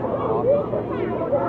Óbvio.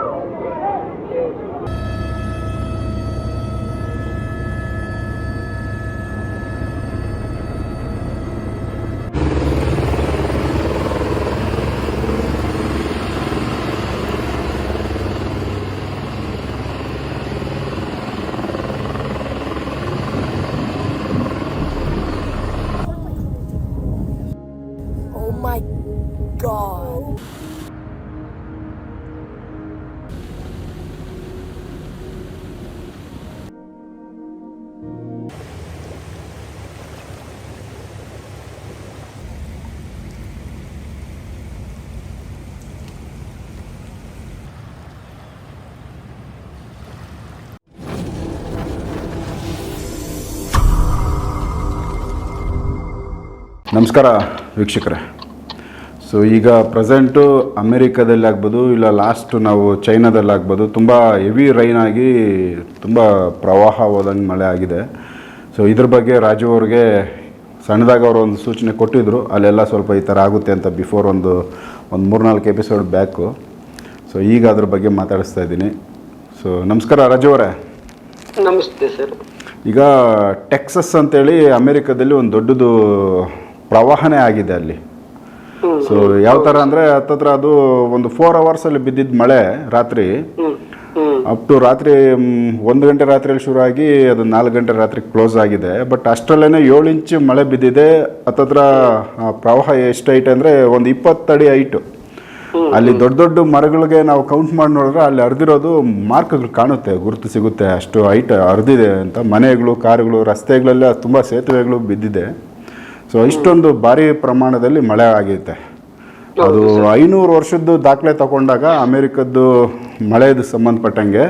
ನಮಸ್ಕಾರ ವೀಕ್ಷಕರೇ. ಸೊ ಈಗ ಪ್ರೆಸೆಂಟು ಅಮೇರಿಕಾದಲ್ಲಿ ಆಗ್ಬೋದು ಇಲ್ಲ ಲಾಸ್ಟು ನಾವು ಚೈನಾದಲ್ಲಿ ಆಗ್ಬೋದು ತುಂಬ ಹೆವಿ ರೈನ್ ಆಗಿ ತುಂಬ ಪ್ರವಾಹ ಹೋದಂಗೆ ಮಳೆ ಆಗಿದೆ. ಸೊ ಇದ್ರ ಬಗ್ಗೆ ರಾಜು ಅವ್ರಿಗೆ ಸಣ್ಣದಾಗ ಅವರು ಒಂದು ಸೂಚನೆ ಕೊಟ್ಟಿದ್ದರು ಅಲ್ಲೆಲ್ಲ ಸ್ವಲ್ಪ ಈ ಥರ ಆಗುತ್ತೆ ಅಂತ ಬಿಫೋರ್ ಒಂದು ಒಂದು ಮೂರ್ನಾಲ್ಕು ಎಪಿಸೋಡ್ ಬ್ಯಾಕು. ಸೊ ಈಗ ಅದ್ರ ಬಗ್ಗೆ ಮಾತಾಡಿಸ್ತಾ ಇದ್ದೀನಿ. ಸೊ ನಮಸ್ಕಾರ ರಾಜು ಅವರೇ. ನಮಸ್ತೆ ಸರ್. ಈಗ ಟೆಕ್ಸಸ್ ಅಂತೇಳಿ ಅಮೇರಿಕಾದಲ್ಲಿ ಒಂದು ದೊಡ್ಡದು ಪ್ರವಾಹನೇ ಆಗಿದೆ ಅಲ್ಲಿ. ಸೊ ಯಾವ ಥರ ಅಂದರೆ ಹತ್ತತ್ರ ಅದು ಒಂದು ಫೋರ್ ಅವರ್ಸಲ್ಲಿ ಬಿದ್ದಿದ್ದ ಮಳೆ ರಾತ್ರಿ. ಅಪ್ ಟು ರಾತ್ರಿ ಒಂದು ಗಂಟೆ ರಾತ್ರಿಯಲ್ಲಿ ಶುರು ಆಗಿ ಅದು ನಾಲ್ಕು ಗಂಟೆ ರಾತ್ರಿ ಕ್ಲೋಸ್ ಆಗಿದೆ. ಬಟ್ ಅಷ್ಟರಲ್ಲೇ ಏಳು ಇಂಚು ಮಳೆ ಬಿದ್ದಿದೆ. ಹತ್ತತ್ರ ಪ್ರವಾಹ ಎಷ್ಟು ಐಟ್ ಅಂದರೆ ಒಂದು ಇಪ್ಪತ್ತಡಿ ಐಟು ಅಲ್ಲಿ ದೊಡ್ಡ ದೊಡ್ಡ ಮರಗಳಿಗೆ ನಾವು ಕೌಂಟ್ ಮಾಡಿ ನೋಡಿದ್ರೆ ಅಲ್ಲಿ ಅರ್ದಿರೋದು ಮಾರ್ಕ್ಗಳು ಕಾಣುತ್ತೆ ಗುರುತು ಸಿಗುತ್ತೆ. ಅಷ್ಟು ಹೈಟ್ ಅರ್ದಿದೆ ಅಂತ ಮನೆಗಳು ಕಾರುಗಳು ರಸ್ತೆಗಳೆಲ್ಲ ತುಂಬ ಸೇತುವೆಗಳು ಬಿದ್ದಿದೆ. ಸೊ ಇಷ್ಟೊಂದು ಭಾರಿ ಪ್ರಮಾಣದಲ್ಲಿ ಮಳೆ ಆಗೈತೆ ಅದು ಐನೂರು ವರ್ಷದ್ದು ದಾಖಲೆ ತಗೊಂಡಾಗ ಅಮೇರಿಕದ್ದು ಮಳೆದು ಸಂಬಂಧಪಟ್ಟಂಗೆ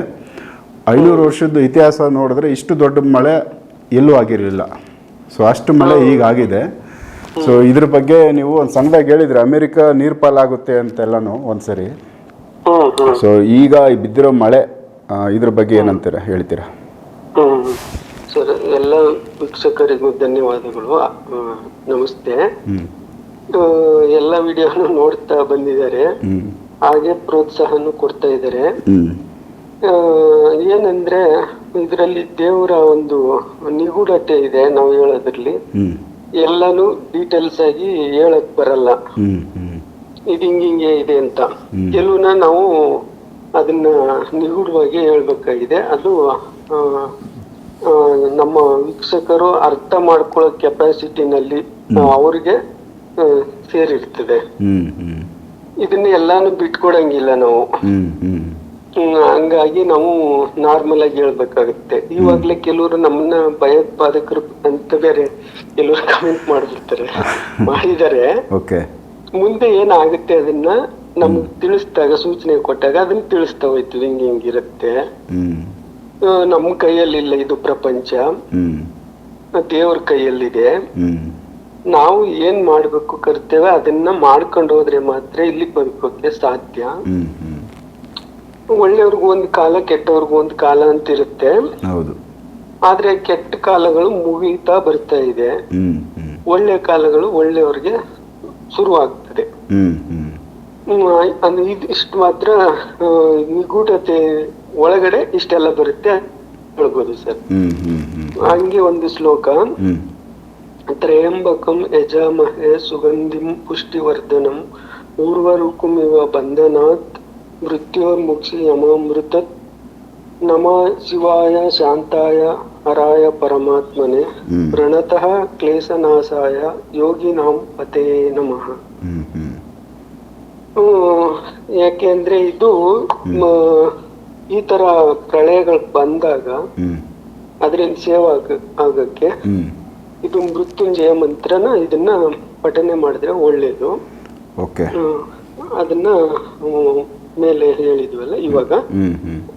ಐನೂರು ವರ್ಷದ್ದು ಇತಿಹಾಸ ನೋಡಿದ್ರೆ ಇಷ್ಟು ದೊಡ್ಡ ಮಳೆ ಎಲ್ಲೂ ಆಗಿರಲಿಲ್ಲ. ಸೊ ಅಷ್ಟು ಮಳೆ ಈಗ ಆಗಿದೆ. ಸೊ ಇದ್ರ ಬಗ್ಗೆ ನೀವು ಒಂದು ಸಣ್ಣದಾಗಿ ಹೇಳಿದ್ರೆ ಅಮೇರಿಕ ನೀರು ಪಾಲಾಗುತ್ತೆ ಅಂತೆಲ್ಲನೂ ಒಂದ್ಸರಿ. ಸೊ ಈಗ ಈ ಬಿದ್ದಿರೋ ಮಳೆ ಇದ್ರ ಬಗ್ಗೆ ಏನಂತೀರಾ ಹೇಳ್ತೀರಾ? ಎಲ್ಲ ವೀಕ್ಷಕರಿಗೂ ಧನ್ಯವಾದಗಳು. ನಮಸ್ತೆ. ಎಲ್ಲ ವಿಡಿಯೋನು ನೋಡ್ತಾ ಬಂದಿದ್ದಾರೆ. ಹಾಗೆ ಪ್ರೋತ್ಸಾಹನು ಕೊಡ್ತಾ ಇದ್ದಾರೆ. ಏನಂದ್ರೆ ಇದರಲ್ಲಿ ದೇವರ ಒಂದು ನಿಗೂಢತೆ ಇದೆ ನಾವು ಹೇಳೋದ್ರಲ್ಲಿ. ಎಲ್ಲಾನು ಡೀಟೇಲ್ಸ್ ಆಗಿ ಹೇಳಕ್ ಬರಲ್ಲ. ಇದು ಹಿಂಗಿಂಗೆ ಇದೆ ಅಂತ. ಕೆಲವನ್ನ ನಾವು ಅದನ್ನ ನಿಗೂಢವಾಗಿ ಹೇಳ್ಬೇಕಾಗಿದೆ. ಅದು ನಮ್ಮ ವೀಕ್ಷಕರು ಅರ್ಥ ಮಾಡ್ಕೊಳ್ಳೋ ಕೆಪಾಸಿಟಿನಲ್ಲಿ ಅವ್ರಿಗೆ ಸೇರಿರ್ತದೆ ಇದನ್ನ ಎಲ್ಲಾನು ಬಿಟ್ಕೊಡಂಗಿಲ್ಲ ನಾವು. ಹಂಗಾಗಿ ನಾವು ನಾರ್ಮಲ್ ಆಗಿ ಹೇಳ್ಬೇಕಾಗುತ್ತೆ. ಇವಾಗ್ಲೇ ಕೆಲವರು ನಮ್ಮನ್ನ ಭಯೋತ್ಪಾದಕರು ಅಂತ ಬೇರೆ ಕೆಲವರು ಕಮೆಂಟ್ ಮಾಡ್ಬಿಡ್ತಾರೆ. ಮಾಡಿದರೆ ಮುಂದೆ ಏನಾಗುತ್ತೆ ಅದನ್ನ ನಮ್ಗೆ ತಿಳಿಸ್ದಾಗ ಸೂಚನೆ ಕೊಟ್ಟಾಗ ಅದನ್ನ ತಿಳಿಸ್ತಾ ಹೋಯ್ತು ಹಿಂಗ್ ಹಿಂಗಿರುತ್ತೆ ನಮ್ಮ ಕೈಯಲ್ಲಿಲ್ಲ ಇದು ಪ್ರಪಂಚ. ದೇವ್ರ ಕೈಯಲ್ಲಿದೆ. ನಾವು ಏನ್ ಮಾಡ್ಬೇಕು ಕರ್ತೇವೆ ಅದನ್ನ ಮಾಡ್ಕೊಂಡು ಹೋದ್ರೆ ಮಾತ್ರ ಇಲ್ಲಿ ಬದುಕೋಕೆ ಸಾಧ್ಯ. ಒಳ್ಳೆಯವ್ರಿಗೂ ಒಂದು ಕಾಲ ಕೆಟ್ಟವ್ರಿಗೂ ಒಂದು ಕಾಲ ಅಂತ ಇರುತ್ತೆ ಹೌದು. ಆದ್ರೆ ಕೆಟ್ಟ ಕಾಲಗಳು ಮುಗಿತಾ ಬರ್ತಾ ಇದೆ. ಒಳ್ಳೆ ಕಾಲಗಳು ಒಳ್ಳೆಯವ್ರಿಗೆ ಶುರು ಆಗ್ತದೆ ಇಷ್ಟು ಮಾತ್ರ ನಿಗೂಢತೆ ಒಳಗಡೆ ಇಷ್ಟೆಲ್ಲ ಬರುತ್ತೆ ಹೇಳ್ಬೋದು ಸರ್. ಹಂಗೆ ಒಂದು ಶ್ಲೋಕ. ತ್ರಯಂಬಕಂ ಯಜಾಮಹೆ ಸುಗಂಧಿಂ ಪುಷ್ಟಿವರ್ಧನಂ ಊರ್ವರುಕುಮಿವ ಬಂಧನಾತ್ ಮೃತ್ಯೋರ್ಮುಕ್ಷಿ ಯಮಾಮೃತತ್ ನಮ ಶಿವಾಯ ಶಾಂತಾಯ ಹರಾಯ ಪರಮಾತ್ಮನೆ. ಪ್ರಣತಃ ಕ್ಲೇಶನಾಶಾಯ ಯೋಗಿನಾಂ ಪತೇ ನಮಃ. ಯಾಕೆಂದ್ರೆ ಇದು ಈ ತರ ಪ್ರಳಯಗಳು ಬಂದಾಗ ಅದರಿಂದ ಸೇವ್ ಆಗ ಆಗಕ್ಕೆ ಇದು ಮೃತ್ಯುಂಜಯ ಮಂತ್ರನ ಇದನ್ನ ಪಠನೆ ಮಾಡಿದ್ರೆ ಒಳ್ಳೇದು. ಓಕೆ. ಅದನ್ನ ಮೇಲೆ ಹೇಳಿದ್ವಲ್ಲ ಇವಾಗ.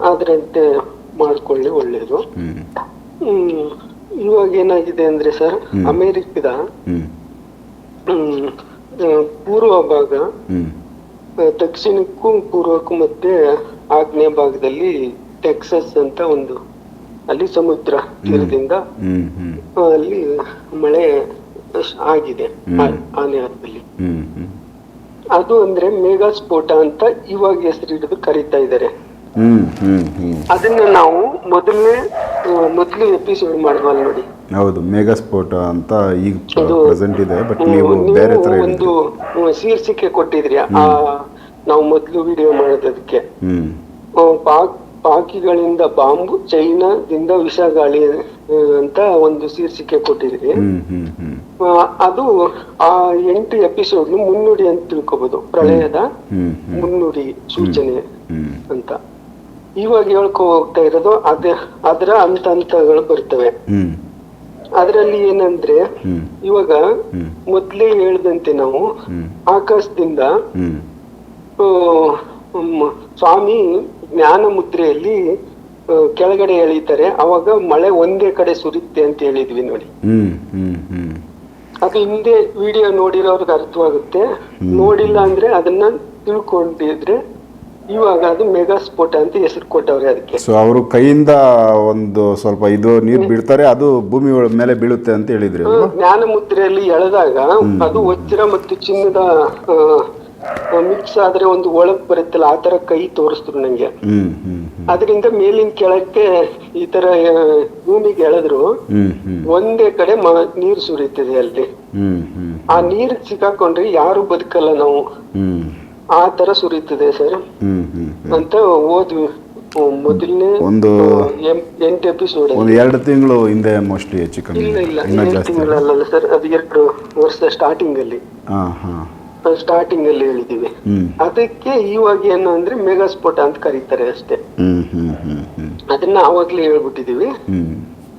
ಅದರಂತೆ ಮಾಡ್ಕೊಳ್ಳಿ ಒಳ್ಳೇದು. ಹ್ಮ್. ಇವಾಗ ಏನಾಗಿದೆ ಅಂದ್ರೆ ಸರ್ ಅಮೇರಿಕದ ಪೂರ್ವ ಭಾಗ ದಕ್ಷಿಣಕ್ಕೂ ಪೂರ್ವಕ್ಕೂ ಮತ್ತೆ ಆಗ್ನೇಯ ಭಾಗದಲ್ಲಿ ಟೆಕ್ಸಸ್ ಅಂತ ಒಂದು ಅಲ್ಲಿ ಸಮುದ್ರ ತೀರದಿಂದ ಅಲ್ಲಿ ಮಳೆ ಆಗಿದೆ ಆನೆ ಹತ್ತಲ್ಲಿ ಅದು ಅಂದ್ರೆ ಮೇಘಾ ಸ್ಫೋಟ ಅಂತ ಇವಾಗ ಹೆಸರು ಹಿಡಿದು ಕರೀತಾ ಇದ್ದಾರೆ. ಅದನ್ನ ನಾವು ಮೊದಲನೇ ಮೊದಲು ಎಪಿಸೋಡ್ ಮಾಡಿದ್ವಲ್ಲ ನೋಡಿ. ಹೌದು ಮೇಘಸ್ಫೋಟ ಅಂತ ಈಗ ಪ್ರೆಸೆಂಟ್ ಇದೆ ಬಟ್ ನೀವು ಬೇರೆ ತರ ಒಂದು ಶೀರ್ಷಿಕೆ ಕೊಟ್ಟಿದ್ರಿ. ಆ ನಾವು ಮೊದಲು ವಿಡಿಯೋ ಮಾಡೋದಕ್ಕೆ. ಪಾಕ್ ಪಾಕಿಗಳಿಂದ ಬಾಂಬು ಚೈನಾದಿಂದ ವಿಷ ಗಾಳಿ ಅಂತ ಒಂದು ಶೀರ್ಷಿಕೆ ಕೊಟ್ಟಿದ್ರಿ ಅದು ಆ ಎಂಟು ಎಪಿಸೋಡ್ ಮುನ್ನುಡಿ ಅಂತ ತಿಳ್ಕೊಬಹುದು ಪ್ರಳಯದ ಮುನ್ನುಡಿ ಸೂಚನೆ ಅಂತ. ಇವಾಗ ಹೇಳ್ಕೊ ಹೋಗ್ತಾ ಇರೋದು ಅದೇ ಅದರ ಹಂತ ಹಂತಗಳು ಬರ್ತವೆ. ಅದರಲ್ಲಿ ಏನಂದ್ರೆ ಇವಾಗ ಮೊದ್ಲೇ ಹೇಳ್ದಂತೆ ನಾವು ಆಕಾಶದಿಂದ ಸ್ವಾಮಿ ಜ್ಞಾನ ಮುದ್ರೆಯಲ್ಲಿ ಕೆಳಗಡೆ ಎಳೀತಾರೆ ಅವಾಗ ಮಳೆ ಒಂದೇ ಕಡೆ ಸುರಿಯುತ್ತೆ ಅಂತ ಹೇಳಿದ್ವಿ ನೋಡಿ. ಹ್ಮ್ ಹ್ಮ್ ಹ್ಮ್. ಅದು ಹಿಂದೆ ವಿಡಿಯೋ ನೋಡಿರೋರ್ಗೆ ಅರ್ಥವಾಗುತ್ತೆ. ನೋಡಿಲ್ಲ ಅಂದ್ರೆ ಅದನ್ನ ತಿಳ್ಕೊಂಡಿದ್ರೆ ಇವಾಗ ಅದು ಮೆಗಾ ಸ್ಫೋಟ ಅಂತ ಹೆಸರು ಕೊಟ್ಟವ್ರೆ ಅದಕ್ಕೆ. ಸೊ ಅವರು ಕೈಯಿಂದ ಒಂದು ಸ್ವಲ್ಪ ಇದು ನೀರು ಬಿಡ್ತಾರೆ ಅದು ಭೂಮಿ ಮೇಲೆ ಬೀಳುತ್ತೆ ಅಂತ ಹೇಳಿದ್ರು ಜ್ಞಾನ ಮುದ್ರೆಯಲ್ಲಿ ಎಳೆದಾಗ ಅದು ವಜ್ರ ಮತ್ತು ಚಿನ್ನದ ಮಿಕ್ಸ್ ಆದ್ರೆ ಒಂದು ಒಳಗ್ ಬರುತ್ತಲ್ಲ ಆ ತರ ಕೈ ತೋರಿಸ್ತರು ನಂಗೆ. ಅದರಿಂದ ಮೇಲಿನ ಕೆಳಕ್ಕೆ ಈ ತರ ಭೂಮಿಗೆ ಎಳೆದ್ರು ಒಂದೇ ಕಡೆ ನೀರು ಸುರಿಯುತ್ತದೆ ಅಲ್ಲಿ. ಆ ನೀರ್ ಸಿಕ್ಕಾಕೊಂಡ್ರೆ ಯಾರು ಬದುಕಲ್ಲ ನಾವು. ಆ ತರ ಸುರಿತದೆ ಸರ್. ಅಂತ ಓದ್ವಿ. ಮೊದಲನೇ ಒಂದು ಎಂಟು ಎಪಿಸೋಡ್ ಒಂದು ಎರಡು ತಿಂಗಳು ಹಿಂದೆ ಮೋಸ್ಟ್ಲಿ ಹೆಚ್ಚು ಕಮ್ಮಿ ಇಲ್ಲ ಇಲ್ಲ. ತಿಂಗಳಲ್ಲ ಸರ್. ಅದು ಎರಡು ವರ್ಷ ಸ್ಟಾರ್ಟಿಂಗ್ ಅಲ್ಲಿ. ಹಾ ಹಾ ಸ್ಟಾರ್ಟಿಂಗ್ ಅಲ್ಲಿ ಹೇಳಿದೀವಿ. ಅದಕ್ಕೆ ಇವಾಗ ಏನು ಅಂದ್ರೆ ಮೆಗಾ ಸ್ಫೋಟ ಅಂತ ಕರೀತಾರೆ ಅಷ್ಟೇ. ಅದನ್ನ ಅವಾಗ್ಲೇ ಹೇಳ್ಬಿಟ್ಟಿದೀವಿ.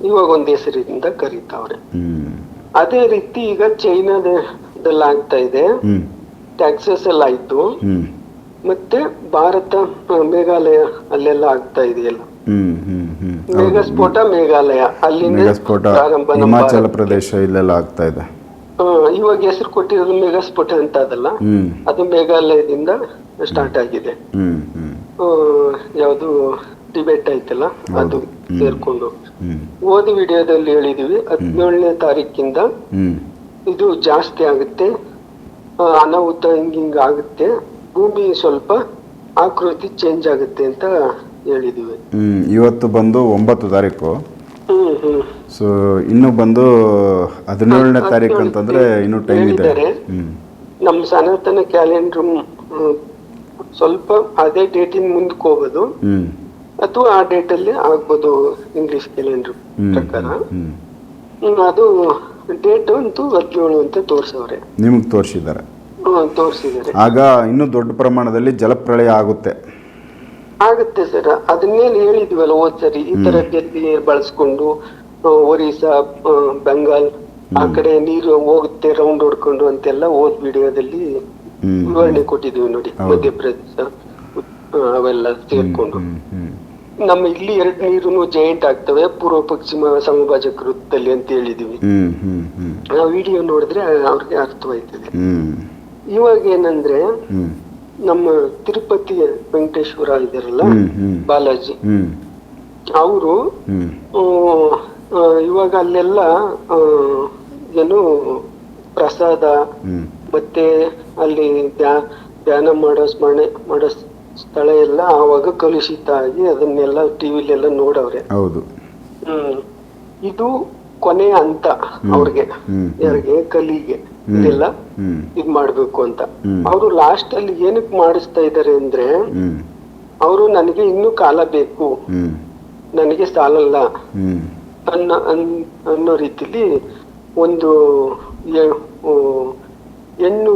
ಇವಾಗ ಒಂದ್ ಹೆಸರಿಂದ ಕರೀತಾವ್ರೆ. ಅದೇ ರೀತಿ ಈಗ ಚೈನಾದಲ್ಲಿ ಆಗ್ತಾ ಇದೆ. ಟ್ಯಾಕ್ಸಸ್ ಎಲ್ಲ ಆಯ್ತು. ಮತ್ತೆ ಭಾರತ ಮೇಘಾಲಯ ಅಲ್ಲೆಲ್ಲ ಆಗ್ತಾ ಇದೆಯಲ್ಲ. ಮೇಘಸ್ಫೋಟ ಮೇಘಾಲಯ. ಅಲ್ಲಿ ಪ್ರಾರಂಭ ಹಿಮಾಚಲ ಪ್ರದೇಶ ಇಲ್ಲೆಲ್ಲ ಆಗ್ತಾ ಇದೆ. ಇವಾಗ ಹೆಸರು ಕೊಟ್ಟಿರೋದು ಮೇಘ ಸ್ಫೋಟ ಅಂತ ಅದಲ್ಲ. ಅದು ಮೇಘಾಲಯದಿಂದ ಸ್ಟಾರ್ಟ್ ಆಗಿದೆ. ಯಾವುದು ಟಿಬೆಟ್ ಐತಲ್ಲ ಅದು. ಸೇರ್ಕೊಂಡು. ಓದಿ ವಿಡಿಯೋದಲ್ಲಿ ಹೇಳಿದೀವಿ ಹದಿನೇಳನೇ ತಾರೀಕಿಂದ ಇದು ಜಾಸ್ತಿ ಆಗುತ್ತೆ ಅನಾಹುತ ಹಿಂಗ್ ಹಿಂಗ್ ಆಗುತ್ತೆ ಭೂಮಿ ಸ್ವಲ್ಪ ಆಕೃತಿ ಚೇಂಜ್ ಆಗುತ್ತೆ ಅಂತ ಹೇಳಿದೀವಿ. ಇವತ್ತು ಬಂದು ಒಂಬತ್ತು ತಾರೀಕು. ಸೊ ಇನ್ನು ಬಂದು ಹದಿನೇಳನೇ ಹದ್- ತಾರೀಕು ಅಂತಂದ್ರೆ ಇನ್ನು ಟೈಮ್ ಇದೆ. ನಮ್ಮ ಸನಾತನ ಕ್ಯಾಲೆಂಡರ್ ಸ್ವಲ್ಪ ಅದೇ ಡೇಟಿನ ಮುಂದಕ್ಕೆ ಹೋಗೋದು. ಅಥವಾ ಆ ಡೇಟ್ ಅಲ್ಲಿ ಆಗ್ಬೋದು ಇಂಗ್ಲಿಷ್ ಕ್ಯಾಲೆಂಡರ್ ಪ್ರಕಾರ. ಅದು ಡೇಟ್ ಅಂತೂ ಹದಿನೇಳು ಅಂತ ತೋರಿಸವ್ರೆ. ನಿಮಗೆ ತೋರಿಸಿದ್ದಾರೆ. ತೋರ್ಸಿದ್ದಾರೆ. ಆಗ ಇನ್ನೂ ದೊಡ್ಡ ಪ್ರಮಾಣದಲ್ಲಿ ಜಲಪ್ರಳಯ ಆಗುತ್ತೆ. ಆಗುತ್ತೆ ಸರ್. ಅದನ್ನೇನು ಹೇಳಿದ್ವಲ್ಲ ಹೋದ್ ಸರಿ ಈ ತರ ಗೆದ್ದಿ ಬಳಸ್ಕೊಂಡು ಆ, ಒರಿಸ್ಸಾ ಬೆಂಗಾಲ್ ಆ ಕಡೆ ನೀರು ಹೋಗುತ್ತೆ ರೌಂಡ್ ಹೊಡ್ಕೊಂಡು ಅಂತೆಲ್ಲ ಓದ್ ವಿಡಿಯೋದಲ್ಲಿ ವಿವರಣೆ ಕೊಟ್ಟಿದ್ವಿ ನೋಡಿ ಹೌದು. ಮಧ್ಯಪ್ರದೇಶ ಅವೆಲ್ಲ ಸೇರ್ಕೊಂಡು. ನಮ್ಮ ಇಲ್ಲಿ ಎರಡು ನೀರು ಜಾಯಿಂಟ್ ಆಗ್ತವೆ ಪೂರ್ವ ಪಶ್ಚಿಮ ಸಮಭಾಜಕ ವೃತ್ತದಲ್ಲಿ ಅಂತ ಹೇಳಿದೀವಿ ಆ ವಿಡಿಯೋ ನೋಡಿದ್ರೆ ಅವ್ರಿಗೆ ಅರ್ಥವಾಯ್ತದೆ. ಇವಾಗ ಏನಂದ್ರೆ ನಮ್ಮ ತಿರುಪತಿಯ ವೆಂಕಟೇಶ್ವರ ಇದಾರಲ್ಲ ಬಾಲಾಜಿ. ಅವರು ಇವಾಗ ಅಲ್ಲೆಲ್ಲ ಏನು ಪ್ರಸಾದ ಮತ್ತೆ ಅಲ್ಲಿ ಧ್ಯಾನ ಮಾಡೋ ಸ್ಮರಣೆ ಮಾಡೋ ಸ್ಥಳ ಎಲ್ಲ ಆವಾಗ ಕಲುಷಿತ ಆಗಿ ಅದನ್ನೆಲ್ಲ ಟಿವಿಲೆಲ್ಲ ನೋಡವ್ರೆ. ಹೌದು. ಹ್ಮ್. ಇದು ಕೊನೆಯ ಹಂತ ಅವ್ರಿಗೆ. ಯಾರಿಗೆ? ಕಲಿಗೆ. ಇದೆಲ್ಲ. ಇದ್ ಮಾಡ್ಬೇಕು ಅಂತ. ಅವರು ಲಾಸ್ಟ್ ಅಲ್ಲಿ ಏನಕ್ ಮಾಡಿಸ್ತಾ ಇದಾರೆ ಅಂದ್ರೆ ಅವರು ನನಗೆ ಇನ್ನು ಕಾಲ ಬೇಕು. ನನಗೆ ಸಾಲಲ್ಲ. ಅನ್ನೋ ಅನ್- ಅನ್ನೋ ರೀತಿಲಿ ಒಂದು ಹೆಣ್ಣು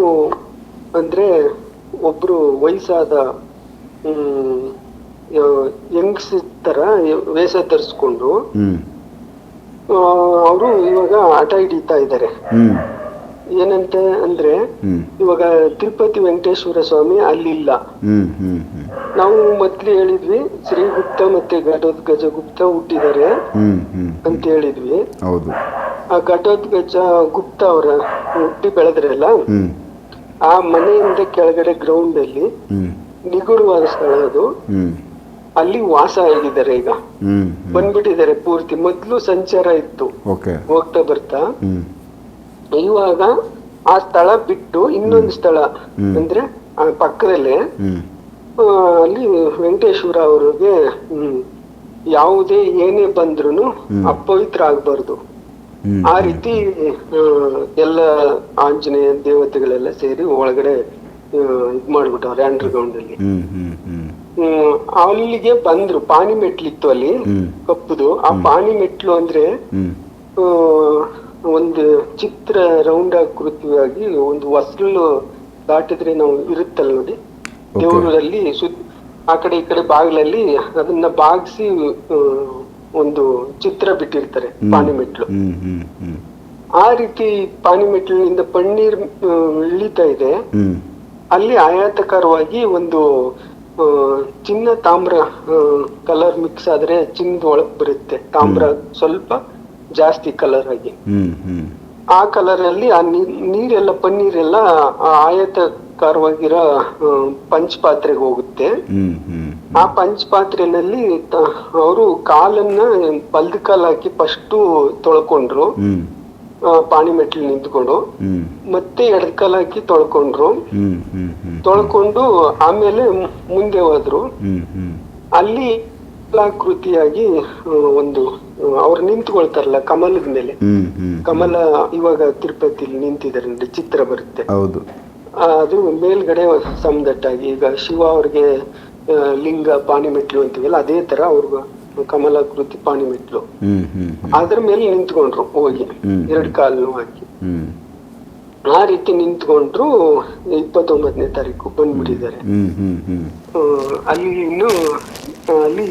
ಅಂದ್ರೆ ಒಬ್ರು ವಯಸ್ಸಾದ ಹ್ಮ್ ಯಂಗ್ಸ್ ತರ ವೇಷ ಧರಿಸ್ಕೊಂಡು ಅವರು ಇವಾಗ ಆಟ ಹಿಡಿತಾ ಇದ್ದಾರೆ. ಏನಂತ ಅಂದ್ರೆ ಇವಾಗ ತಿರುಪತಿ ವೆಂಕಟೇಶ್ವರ ಸ್ವಾಮಿ ಅಲ್ಲಿಲ್ಲ. ನಾವು ಮೊದ್ಲು ಹೇಳಿದ್ವಿ ಶ್ರೀಗುಪ್ತ ಮತ್ತೆ ಘಟೋದ್ಗಜ ಗುಪ್ತ ಹುಟ್ಟಿದ್ದಾರೆ ಅಂತ ಹೇಳಿದ್ವಿ. ಹೌದು. ಆ ಘಟೋದ್ಗಜ ಗುಪ್ತ ಅವರ ಹುಟ್ಟಿ ಬೆಳೆದ್ರಲ್ಲ ಆ ಮನೆಯಿಂದ ಕೆಳಗಡೆ ಗ್ರೌಂಡ್ ಅಲ್ಲಿ ನಿಗೂಢವಾದ ಸ್ಥಳ ಅದು. ಅಲ್ಲಿ ವಾಸ ಆಗಿದ್ದಾರೆ ಈಗ. ಬಂದ್ಬಿಟ್ಟಿದ್ದಾರೆ ಪೂರ್ತಿ. ಮೊದ್ಲು ಸಂಚಾರ ಇತ್ತು. ಹೋಗ್ತಾ ಬರ್ತಾ. ಇವಾಗ ಆ ಸ್ಥಳ ಬಿಟ್ಟು ಇನ್ನೊಂದು ಸ್ಥಳ ಅಂದ್ರೆ ಆ ಪಕ್ಕದಲ್ಲೇ ಅಲ್ಲಿ ವೆಂಕಟೇಶ್ವರ ಅವ್ರಿಗೆ ಹ್ಮ್, ಯಾವುದೇ ಏನೇ ಬಂದ್ರು ಅಪವಿತ್ರ ಆಗ್ಬಾರ್ದು ಆ ರೀತಿ ಎಲ್ಲ ಆಂಜನೇಯ ದೇವತೆಗಳೆಲ್ಲ ಸೇರಿ ಒಳಗಡೆ ಇದ್ ಮಾಡ್ಬಿಟ್ಟವ್ರೆ ಅಂಡರ್ ಗ್ರೌಂಡ್ ಅಲ್ಲಿ ಅಲ್ಲಿಗೆ ಬಂದ್ರು ಪಾನಿ ಮೆಟ್ಲಿತ್ತು ಅಲ್ಲಿ ಕಪ್ಪುದು. ಆ ಪಾನಿ ಮೆಟ್ಲು ಅಂದ್ರೆ ಒಂದು ಚಿತ್ರ ರೌಂಡ್ ಆಕೃತಿಯಾಗಿ ಒಂದು ಹೊಸಲು ದಾಟಿದ್ರೆ ನಾವು ಇರುತ್ತಲ್ಲ ನೋಡಿ. ದೇವರಲ್ಲಿ ಸುತ್ ಆ ಕಡೆ ಈ ಕಡೆ ಬಾಗಿಲಲ್ಲಿ ಅದನ್ನ ಬಾಗಿಸಿ ಒಂದು ಚಿತ್ರ ಬಿಟ್ಟಿರ್ತಾರೆ ಪಾನಿಮೆಟ್ಲು ಆ ರೀತಿ ಪಾನಿಮೆಟ್ಲಿನಿಂದ ಪನ್ನೀರ್ ಇಳಿತಾ ಇದೆ. ಅಲ್ಲಿ ಆಯಾತಕರವಾಗಿ ಒಂದು ಚಿನ್ನ ತಾಮ್ರ ಕಲರ್ ಮಿಕ್ಸ್ ಆದ್ರೆ ಚಿನ್ನದ ಒಳಗ್ ಬರುತ್ತೆ. ತಾಮ್ರ ಸ್ವಲ್ಪ ಜಾಸ್ತಿ ಕಲರ್ ಆಗಿ. ಆ ಕಲರ್ ಅಲ್ಲಿ ಆ ನೀರೆಲ್ಲ ಪನ್ನೀರೆಲ್ಲ ಆ ಆಯತಕಾರವಾಗಿರೋ ಪಂಚ್ ಪಾತ್ರೆಗೆ ಹೋಗುತ್ತೆ. ಆ ಪಂಚ್ ಪಾತ್ರೆನಲ್ಲಿ ಅವರು ಕಾಲನ್ನ ಬಲ್ದ ಕಾಲ್ ಹಾಕಿ ಫಸ್ಟ್ ತೊಳ್ಕೊಂಡ್ರು. ಪಾಣಿ ಮೆಟ್ಲು ನಿಂತ್ಕೊಂಡು. ಮತ್ತೆ ಎಡದ ಕಾಲ್ ಹಾಕಿ ತೊಳ್ಕೊಂಡ್ರು. ತೊಳ್ಕೊಂಡು ಆಮೇಲೆ ಮುಂದೆ ಹೋದ್ರು. ಅಲ್ಲಿ ಕಲಾಕೃತಿಯಾಗಿ ಒಂದು ಅವ್ರು ನಿಂತ್ಕೊಳ್ತಾರಲ್ಲ ಕಮಲದ ಮೇಲೆ. ಕಮಲ ಇವಾಗ ತಿರುಪತಿಲಿ ನಿಂತಿದ್ದಾರೆ ನೋಡಿ ಚಿತ್ರ ಬರುತ್ತೆ. ಹೌದು. ಅದು ಮೇಲ್ಗಡೆ ಸಮದಟ್ಟಾಗಿ ಈಗ ಶಿವ ಅವ್ರಿಗೆ ಲಿಂಗ ಪಾಣಿಮೆಟ್ಲು ಅಂತೀವಲ್ಲ ಅದೇ ತರ ಅವ್ರಿಗೂ ಕಮಲಾಕೃತಿ ಪಾಣಿ ಮೆಟ್ಲು ಹ್ಮ್ ಹ್ಮ್ ಹ್ಮ್. ಅದ್ರ ಮೇಲೆ ನಿಂತ್ಕೊಂಡ್ರು ಹೋಗಿ. ಎರಡು ಕಾಲು ಹಾಕಿ. ಹ್ಮ್. ಆ ರೀತಿ ನಿಂತ್ಕೊಂಡ್ರು ಇಪ್ಪತ್ತೊಂಬತ್ತನೇ ತಾರೀಕು ಬಂದ್ಬಿಟ್ಟಿದ್ದಾರೆ. ಅಲ್ಲಿ ಇನ್ನು ಅಲ್ಲಿ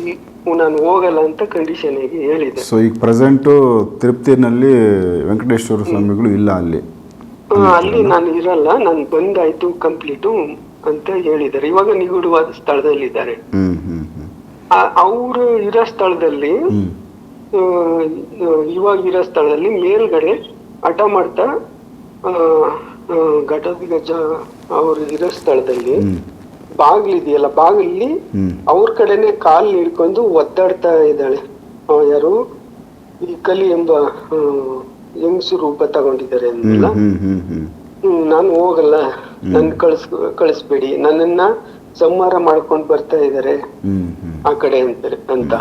ನಾನು ಹೋಗಲ್ಲ ಅಂತ ಕಂಡೀಷನ್ ಆಗಿ ಹೇಳಿದೆ. ಸೊ ಈಗ ಪ್ರೆಸೆಂಟು ತಿರುಪತಿನಲ್ಲಿ ವೆಂಕಟೇಶ್ವರ ಸ್ವಾಮಿಗಳು ಇಲ್ಲ ಅಲ್ಲಿ. ಅಲ್ಲಿ ನಾನು ಇರಲ್ಲ ನಾನು ಬಂದಾಯ್ತು ಕಂಪ್ಲೀಟು ಅಂತ ಹೇಳಿದ್ದಾರೆ. ಇವಾಗ ನಿಗೂಢವಾದ ಸ್ಥಳದಲ್ಲಿದ್ದಾರೆ. ಹ್ಮ್ ಹ್ಮ್ ಹ್ಮ್. ಅವರು ಇರೋ ಸ್ಥಳದಲ್ಲಿ ಹ್ಮ್. ಆ, ಇವಾಗ ಇರೋ ಸ್ಥಳದಲ್ಲಿ ಮೇಲ್ಗಡೆ ಹಠ ಮಾಡ್ತಾ ಆ, ಗಜ ಅವರು ಅವ್ರು ಇರೋ ಸ್ಥಳದಲ್ಲಿ ಹ್ಮ್. ಬಾಗಿಲಿದೆಯಲ್ಲ ಬಾಗಿಲಿ ಅವ್ರ ಕಡೆನೆ ಕಾಲ್ ಹಿಡ್ಕೊಂಡು ಒದ್ದಾಡ್ತಾ ಇದ್ದಾಳೆ. ಯಾರು? ಈ ಕಲಿ ಎಂಬ ಹೆಂಗಸು ರೂಪ ತಗೊಂಡಿದ್ದಾರೆ ಹ್ಮ್ ನಾನು ಹೋಗಲ್ಲ. ನನ್ ಕಳಿಸ್ ಕಳಿಸ್ಬೇಡಿ. ನನ್ನನ್ನ ಸಂಹಾರ ಮಾಡ್ಕೊಂಡ್ ಬರ್ತಾ ಇದಾರೆ ಹ್ಮ್ ಆ ಕಡೆ ಅಂತಾರೆ ಅಂತ.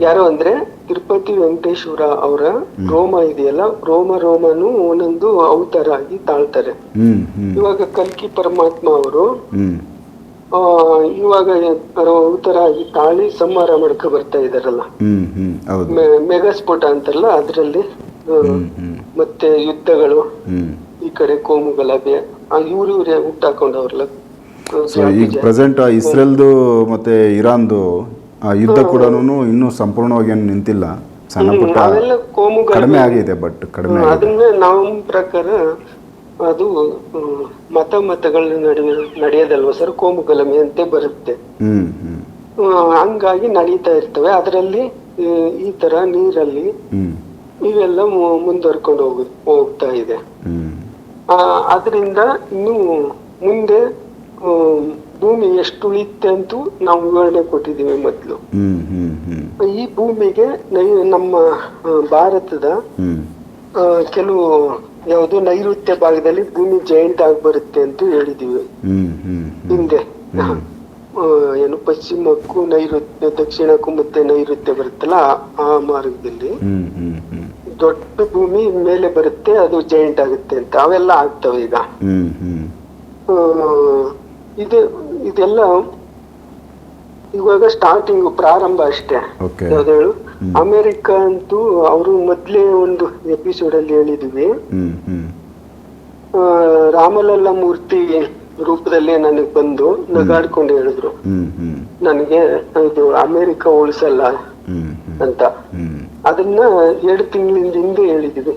ಯಾರು ಅಂದ್ರೆ ತಿರುಪತಿ ವೆಂಕಟೇಶ್ವರ ಅವರ ರೋಮ ಇದೆಯಲ್ಲ ರೋಮ ರೋಮನು ಒಂದೊಂದು ಅವತಾರ ಆಗಿ ತಾಳ್ತಾರೆ. ಇವಾಗ ಕಲ್ಕಿ ಪರಮಾತ್ಮ ಅವರು ಇವಾಗ ಬರೋ ತರ ಆಗಿ ತಾಳಿ ಸಂಹಾರ ಮಾಡ್ಕೊ ಬರ್ತಾ ಇದಾರಲ್ಲ. ಮೆಗಾಸ್ಫೋಟ ಅಂತಾರಲ್ಲ ಅದ್ರಲ್ಲಿ ಮತ್ತೆ ಯುದ್ಧಗಳು ಈ ಕಡೆ ಕೋಮು ಗಲಭೆ ಇವ್ರು ಇವ್ರೆ ಹುಟ್ಟಾಕೊಂಡವ್ರಲ್ಲ ಈಗ ಪ್ರೆಸೆಂಟ್ ಇಸ್ರೇಲ್ದು ಮತ್ತೆ ಇರಾನ್ದು ಆ ಯುದ್ಧ ಕೂಡ ಇನ್ನೂ ಸಂಪೂರ್ಣವಾಗಿ ಏನು ನಿಂತಿಲ್ಲ. ಸಣ್ಣ ಪುಟ್ಟ ಕಡಿಮೆ ಆಗಿದೆ ಬಟ್ ಕಡಿಮೆ ಅದನ್ನ ನಮ್ಮ ಪ್ರಕಾರ ಅದು ಮತ ಮತಗಳ ನಡುವೆ ನಡೆಯೋದಲ್ವ ಸರ್ ಕೋಮು ಅಂತ ಅಂತೆ ಬರುತ್ತೆ. ಹಂಗಾಗಿ ನಡೀತಾ ಇರ್ತವೆ. ಅದರಲ್ಲಿ ಈ ತರ ನೀರಲ್ಲಿ ಇವೆಲ್ಲ ಮುಂದುವರ್ಕೊಂಡು ಹೋಗ ಹೋಗ್ತಾ ಇದೆ. ಅದರಿಂದ ಇನ್ನು ಮುಂದೆ ಭೂಮಿ ಎಷ್ಟು ಉಳಿಯುತ್ತೆ ಅಂತೂ ನಾವು ವಿವರಣೆ ಕೊಟ್ಟಿದ್ದೀವಿ ಮೊದಲು. ಈ ಭೂಮಿಗೆ ನಮ್ಮ ಭಾರತದ ಕೆಲವು ಯಾವುದು ನೈಋತ್ಯ ಭಾಗದಲ್ಲಿ ಭೂಮಿ ಜೈಂಟ್ ಆಗಿ ಬರುತ್ತೆ ಅಂತ ಹೇಳಿದೀವಿ. ಹಿಂದೆ. ಏನು ಪಶ್ಚಿಮಕ್ಕೂ ನೈಋತ್ಯ ದಕ್ಷಿಣಕ್ಕೂ ಮತ್ತೆ ನೈಋತ್ಯ ಬರುತ್ತಲ್ಲ ಆ- ಮಾರ್ಗದಲ್ಲಿ. ದೊಡ್ಡ ಭೂಮಿ ಮೇಲೆ ಬರುತ್ತೆ ಅದು ಜೈಂಟ್ ಆಗುತ್ತೆ ಅಂತ. ಅವೆಲ್ಲ ಆಗ್ತವೆ ಈಗ. ಇದು ಇದೆಲ್ಲ ಇವಾಗ ಸ್ಟಾರ್ಟಿಂಗ್ ಪ್ರಾರಂಭ ಅಷ್ಟೇ. ಯಾವ್ದು ಹೇಳು? ಅಮೆರಿಕ ಅಂತೂ ಅವರು ಮೊದ್ಲೇ ಒಂದು ಎಪಿಸೋಡ್ ಅಲ್ಲಿ ಹೇಳಿದ್ವಿ. ರಾಮಲಲ್ಲ ಮೂರ್ತಿ ರೂಪದಲ್ಲೇ ನನಗೆ ಬಂದು ನಗಾಡ್ಕೊಂಡು ಹೇಳಿದ್ರು. ನನಗೆ ಇದು ಅಮೆರಿಕ ಉಳಿಸಲ್ಲ ಅಂತ. ಅದನ್ನ ಎರಡು ತಿಂಗಳಿಂದ ಹಿಂದೆ ಹೇಳಿದ್ವಿ.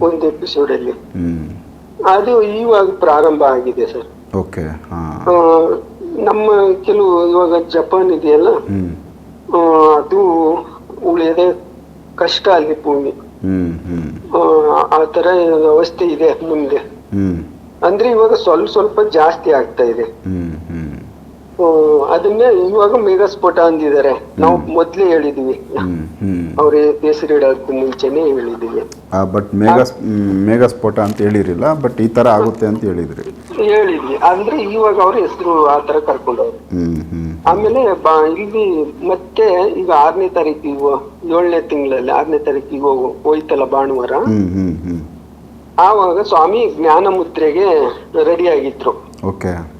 ಒಂದು ಎಪಿಸೋಡ್ ಅಲ್ಲಿ. ಅದು ಇವಾಗ ಪ್ರಾರಂಭ ಆಗಿದೆ ಸರ್. ನಮ್ಮ ಕೆಲವು ಇವಾಗ ಜಪಾನ್ ಇದೆಯಲ್ಲ? ಅದು ಉಳಿಯದೆ ಕಷ್ಟ ಅಲ್ಲಿ ಭೂಮಿ. ಆ, ತರ ವ್ಯವಸ್ಥೆ ಇದೆ ಮುಂದೆ. ಅಂದ್ರೆ ಇವಾಗ ಸ್ವಲ್ಪ ಸ್ವಲ್ಪ ಜಾಸ್ತಿ ಆಗ್ತಾ ಇದೆ. ಅದನ್ನೇ ಇವಾಗ ಮೇಘಸ್ಫೋಟ ಅಂದಿದ್ದಾರೆ. ನಾವು ಮೊದ್ಲೇ ಹೇಳಿದೀವಿ. ಅವ್ರ ಹೆಸರಿಡೋದಕ್ಕೂ ಮುಂಚೆನೆ ಹೇಳಿದೀವಿ. ಬಟ್ ಮೇಘ ಮೇಘಸ್ಫೋಟ ಅಂತ ಹೇಳಿರಿಲ್ಲ ಬಟ್ ಈ ತರ ಆಗುತ್ತೆ ಅಂತ ಹೇಳಿದ್ರಿ. ಹೇಳಿದ್ವಿ. ಅಂದ್ರೆ ಇವಾಗ ಅವ್ರ ಹೆಸರು ಆ ತರ ಕರ್ಕೊಂಡವ್ರು. ಆಮೇಲೆ ಬಾ ಇಲ್ಲಿ ಮತ್ತೆ ಈಗ ಆರನೇ ತಾರೀಕಿಗೆ ಏಳನೇ ತಿಂಗಳಲ್ಲಿ ಆರನೇ ತಾರೀಕಿಗೆ ಹೋಗು ಹೋಯ್ತಲ್ಲ ಭಾನುವಾರ. ಆವಾಗ ಸ್ವಾಮಿ ಜ್ಞಾನ ಮುದ್ರೆಗೆ ರೆಡಿ ಆಗಿದ್ರು.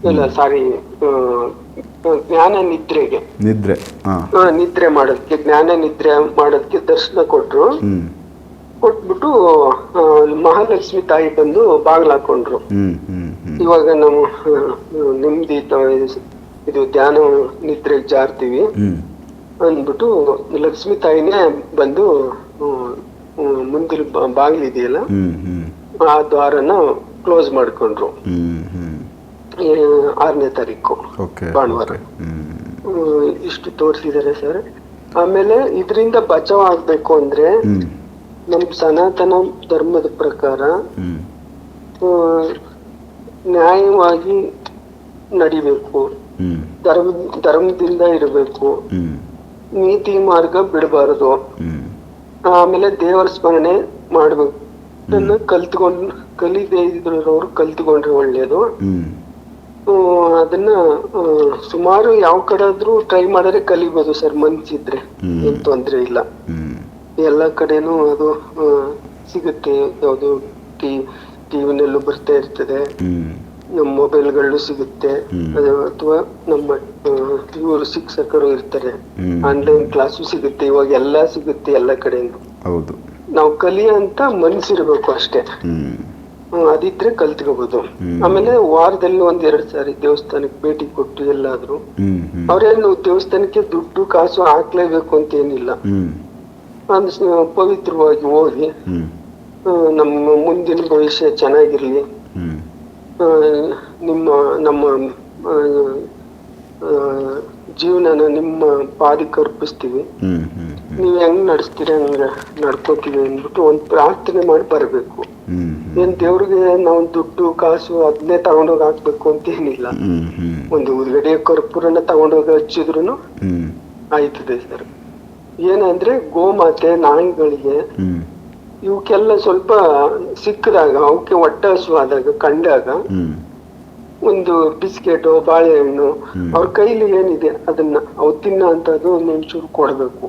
ಇಲ್ಲ ಸಾರಿ ಜ್ಞಾನ ನಿದ್ರೆಗೆ. ನಿದ್ರೆ ಹಾಂ. ನಿದ್ರೆ ಮಾಡೋದಕ್ಕೆ ಜ್ಞಾನ ನಿದ್ರೆ ಮಾಡೋದಕ್ಕೆ ದರ್ಶನ ಕೊಟ್ರು. ಕೊಟ್ಬಿಟ್ಟು ಮಹಾಲಕ್ಷ್ಮಿ ತಾಯಿ ಬಂದು ಬಾಗ್ಲಾಕೊಂಡ್ರು ಇವಾಗ ನಾವು ಆ, ನೆಮ್ಮದಿ ಇದು ಧ್ಯಾನ ನಿದ್ರೆ ಜಾರ್ತೀವಿ. ಅಂದ್ಬಿಟ್ಟು ಲಕ್ಷ್ಮಿ ತಾಯಿನೇ ಬಂದು ಮುಂದಿನ ಬಾಗಿಲಿದೆಯಲ್ಲ ಆ ದ್ವಾರನ ಕ್ಲೋಸ್ ಮಾಡ್ಕೊಂಡ್ರು. ಆರನೇ ತಾರೀಕು ಭಾನುವಾರ. ಇಷ್ಟು ತೋರಿಸಿದ್ದಾರೆ ಸರ್. ಆಮೇಲೆ ಇದರಿಂದ ಬಚಾವ್ ಆಗ್ಬೇಕು ಅಂದ್ರೆ ನಮ್ ಸನಾತನ ಧರ್ಮದ ಪ್ರಕಾರ ನ್ಯಾಯವಾಗಿ ನಡಿಬೇಕು. ಧರ್ಮ ಧರ್ಮದಿಂದ ಇರಬೇಕು. ನೀತಿ ಮಾರ್ಗ ಬಿಡಬಾರದು. ಆಮೇಲೆ ದೇವರ ಸ್ಮರಣೆ ಮಾಡ್ಬೇಕು. ಅದನ್ನ ಕಲ್ತ್ಕೊಂಡ್ ಕಲಿದೇ ಇದ್ರವ್ರು ಕಲ್ತ್ಕೊಂಡ್ರೆ ಒಳ್ಳೇದು. ಅದನ್ನ ಸುಮಾರು ಯಾವ ಕಡೆ ಆದ್ರೂ ಟ್ರೈ ಮಾಡಿದ್ರೆ ಕಲಿಬೋದು ಸರ್ ಮನ್ಸಿದ್ರೆ. ಏನ್ ತೊಂದ್ರೆ ಇಲ್ಲ. ಎಲ್ಲ ಕಡೆನೂ ಅದು ಸಿಗುತ್ತೆ. ಯಾವುದು ಟಿ ಟಿವಿನಲ್ಲೂ ಬರ್ತಾ ಇರ್ತದೆ. ನಮ್ಮ ಮೊಬೈಲ್ಗಳು ಸಿಗುತ್ತೆ. ಅದು ಅಥವಾ ನಮ್ಮ ಇವರು ಶಿಕ್ಷಕರು ಇರ್ತಾರೆ. ಆನ್ಲೈನ್ ಕ್ಲಾಸು ಸಿಗುತ್ತೆ ಇವಾಗ ಎಲ್ಲ ಸಿಗುತ್ತೆ ಎಲ್ಲ ಕಡೆಯಿಂದ ಹೌದು. ನಾವು ಕಲಿಯಂತ ಮನ್ಸಿರ್ಬೇಕು ಅಷ್ಟೇ. ಅದಿದ್ರೆ ಕಲ್ತ್ಕೋಬಹುದು ಆಮೇಲೆ ವಾರದಲ್ಲಿ ಒಂದ್ ಎರಡ್ ಸಾರಿ ದೇವಸ್ಥಾನಕ್ಕೆ ಭೇಟಿ ಕೊಟ್ಟು ಎಲ್ಲಾದ್ರೂ. ಅವ್ರೇನು ದೇವಸ್ಥಾನಕ್ಕೆ ದುಡ್ಡು ಕಾಸು ಹಾಕ್ಲೇಬೇಕು ಅಂತ ಏನಿಲ್ಲ. ಪವಿತ್ರವಾಗಿ ಹೋಗಿ ನಮ್ಮ ಮುಂದಿನ ಭವಿಷ್ಯ ಚೆನ್ನಾಗಿರ್ಲಿ. ನಿಮ್ಮ ನಮ್ಮ ಜೀವನನ ನಿಮ್ಮ ಪಾದಕ್ಕೆ ಅರ್ಪಿಸ್ತೀವಿ. ನೀವ್ ಹೆಂಗ್ ನಡೆಸ್ತೀರಿ ಹಂಗ ನಡ್ಕೋತೀವಿ ಅಂದ್ಬಿಟ್ಟು ಒಂದ್ ಪ್ರಾರ್ಥನೆ ಮಾಡಿ ಬರ್ಬೇಕು. ಏನ್ ದೇವ್ರಿಗೆ ನಾವು ದುಡ್ಡು ಕಾಸು ಅದನ್ನೇ ತಗೊಂಡೋಗಿ ಹಾಕ್ಬೇಕು ಅಂತ ಏನಿಲ್ಲ. ಒಂದು ಉದ್ಗಡೆ ಕರ್ಪೂರನ ತಗೊಂಡೋಗಿ ಹಚ್ಚಿದ್ರು ಆಯ್ತದೆ ಸರ್. ಏನಂದ್ರೆ ಗೋಮಾತೆ ನಾಯಿಗಳಿಗೆ ಇವಕ್ಕೆಲ್ಲ ಸ್ವಲ್ಪ ಸಿಕ್ಕಿದಾಗ ಅವಕ್ಕೆ ಒಟ್ಟಾಸುವಾದಾಗ ಕಂಡಾಗ ಒಂದು ಬಿಸ್ಕೆಟ್ ಬಾಳೆಹಣ್ಣು. ಅವ್ರ ಕೈಲಿ ಏನಿದೆ ಅದನ್ನ ಅವ್ ತಿನ್ನ ಅಂತದ್ದು ಒಂಚೂರು ಕೊಡ್ಬೇಕು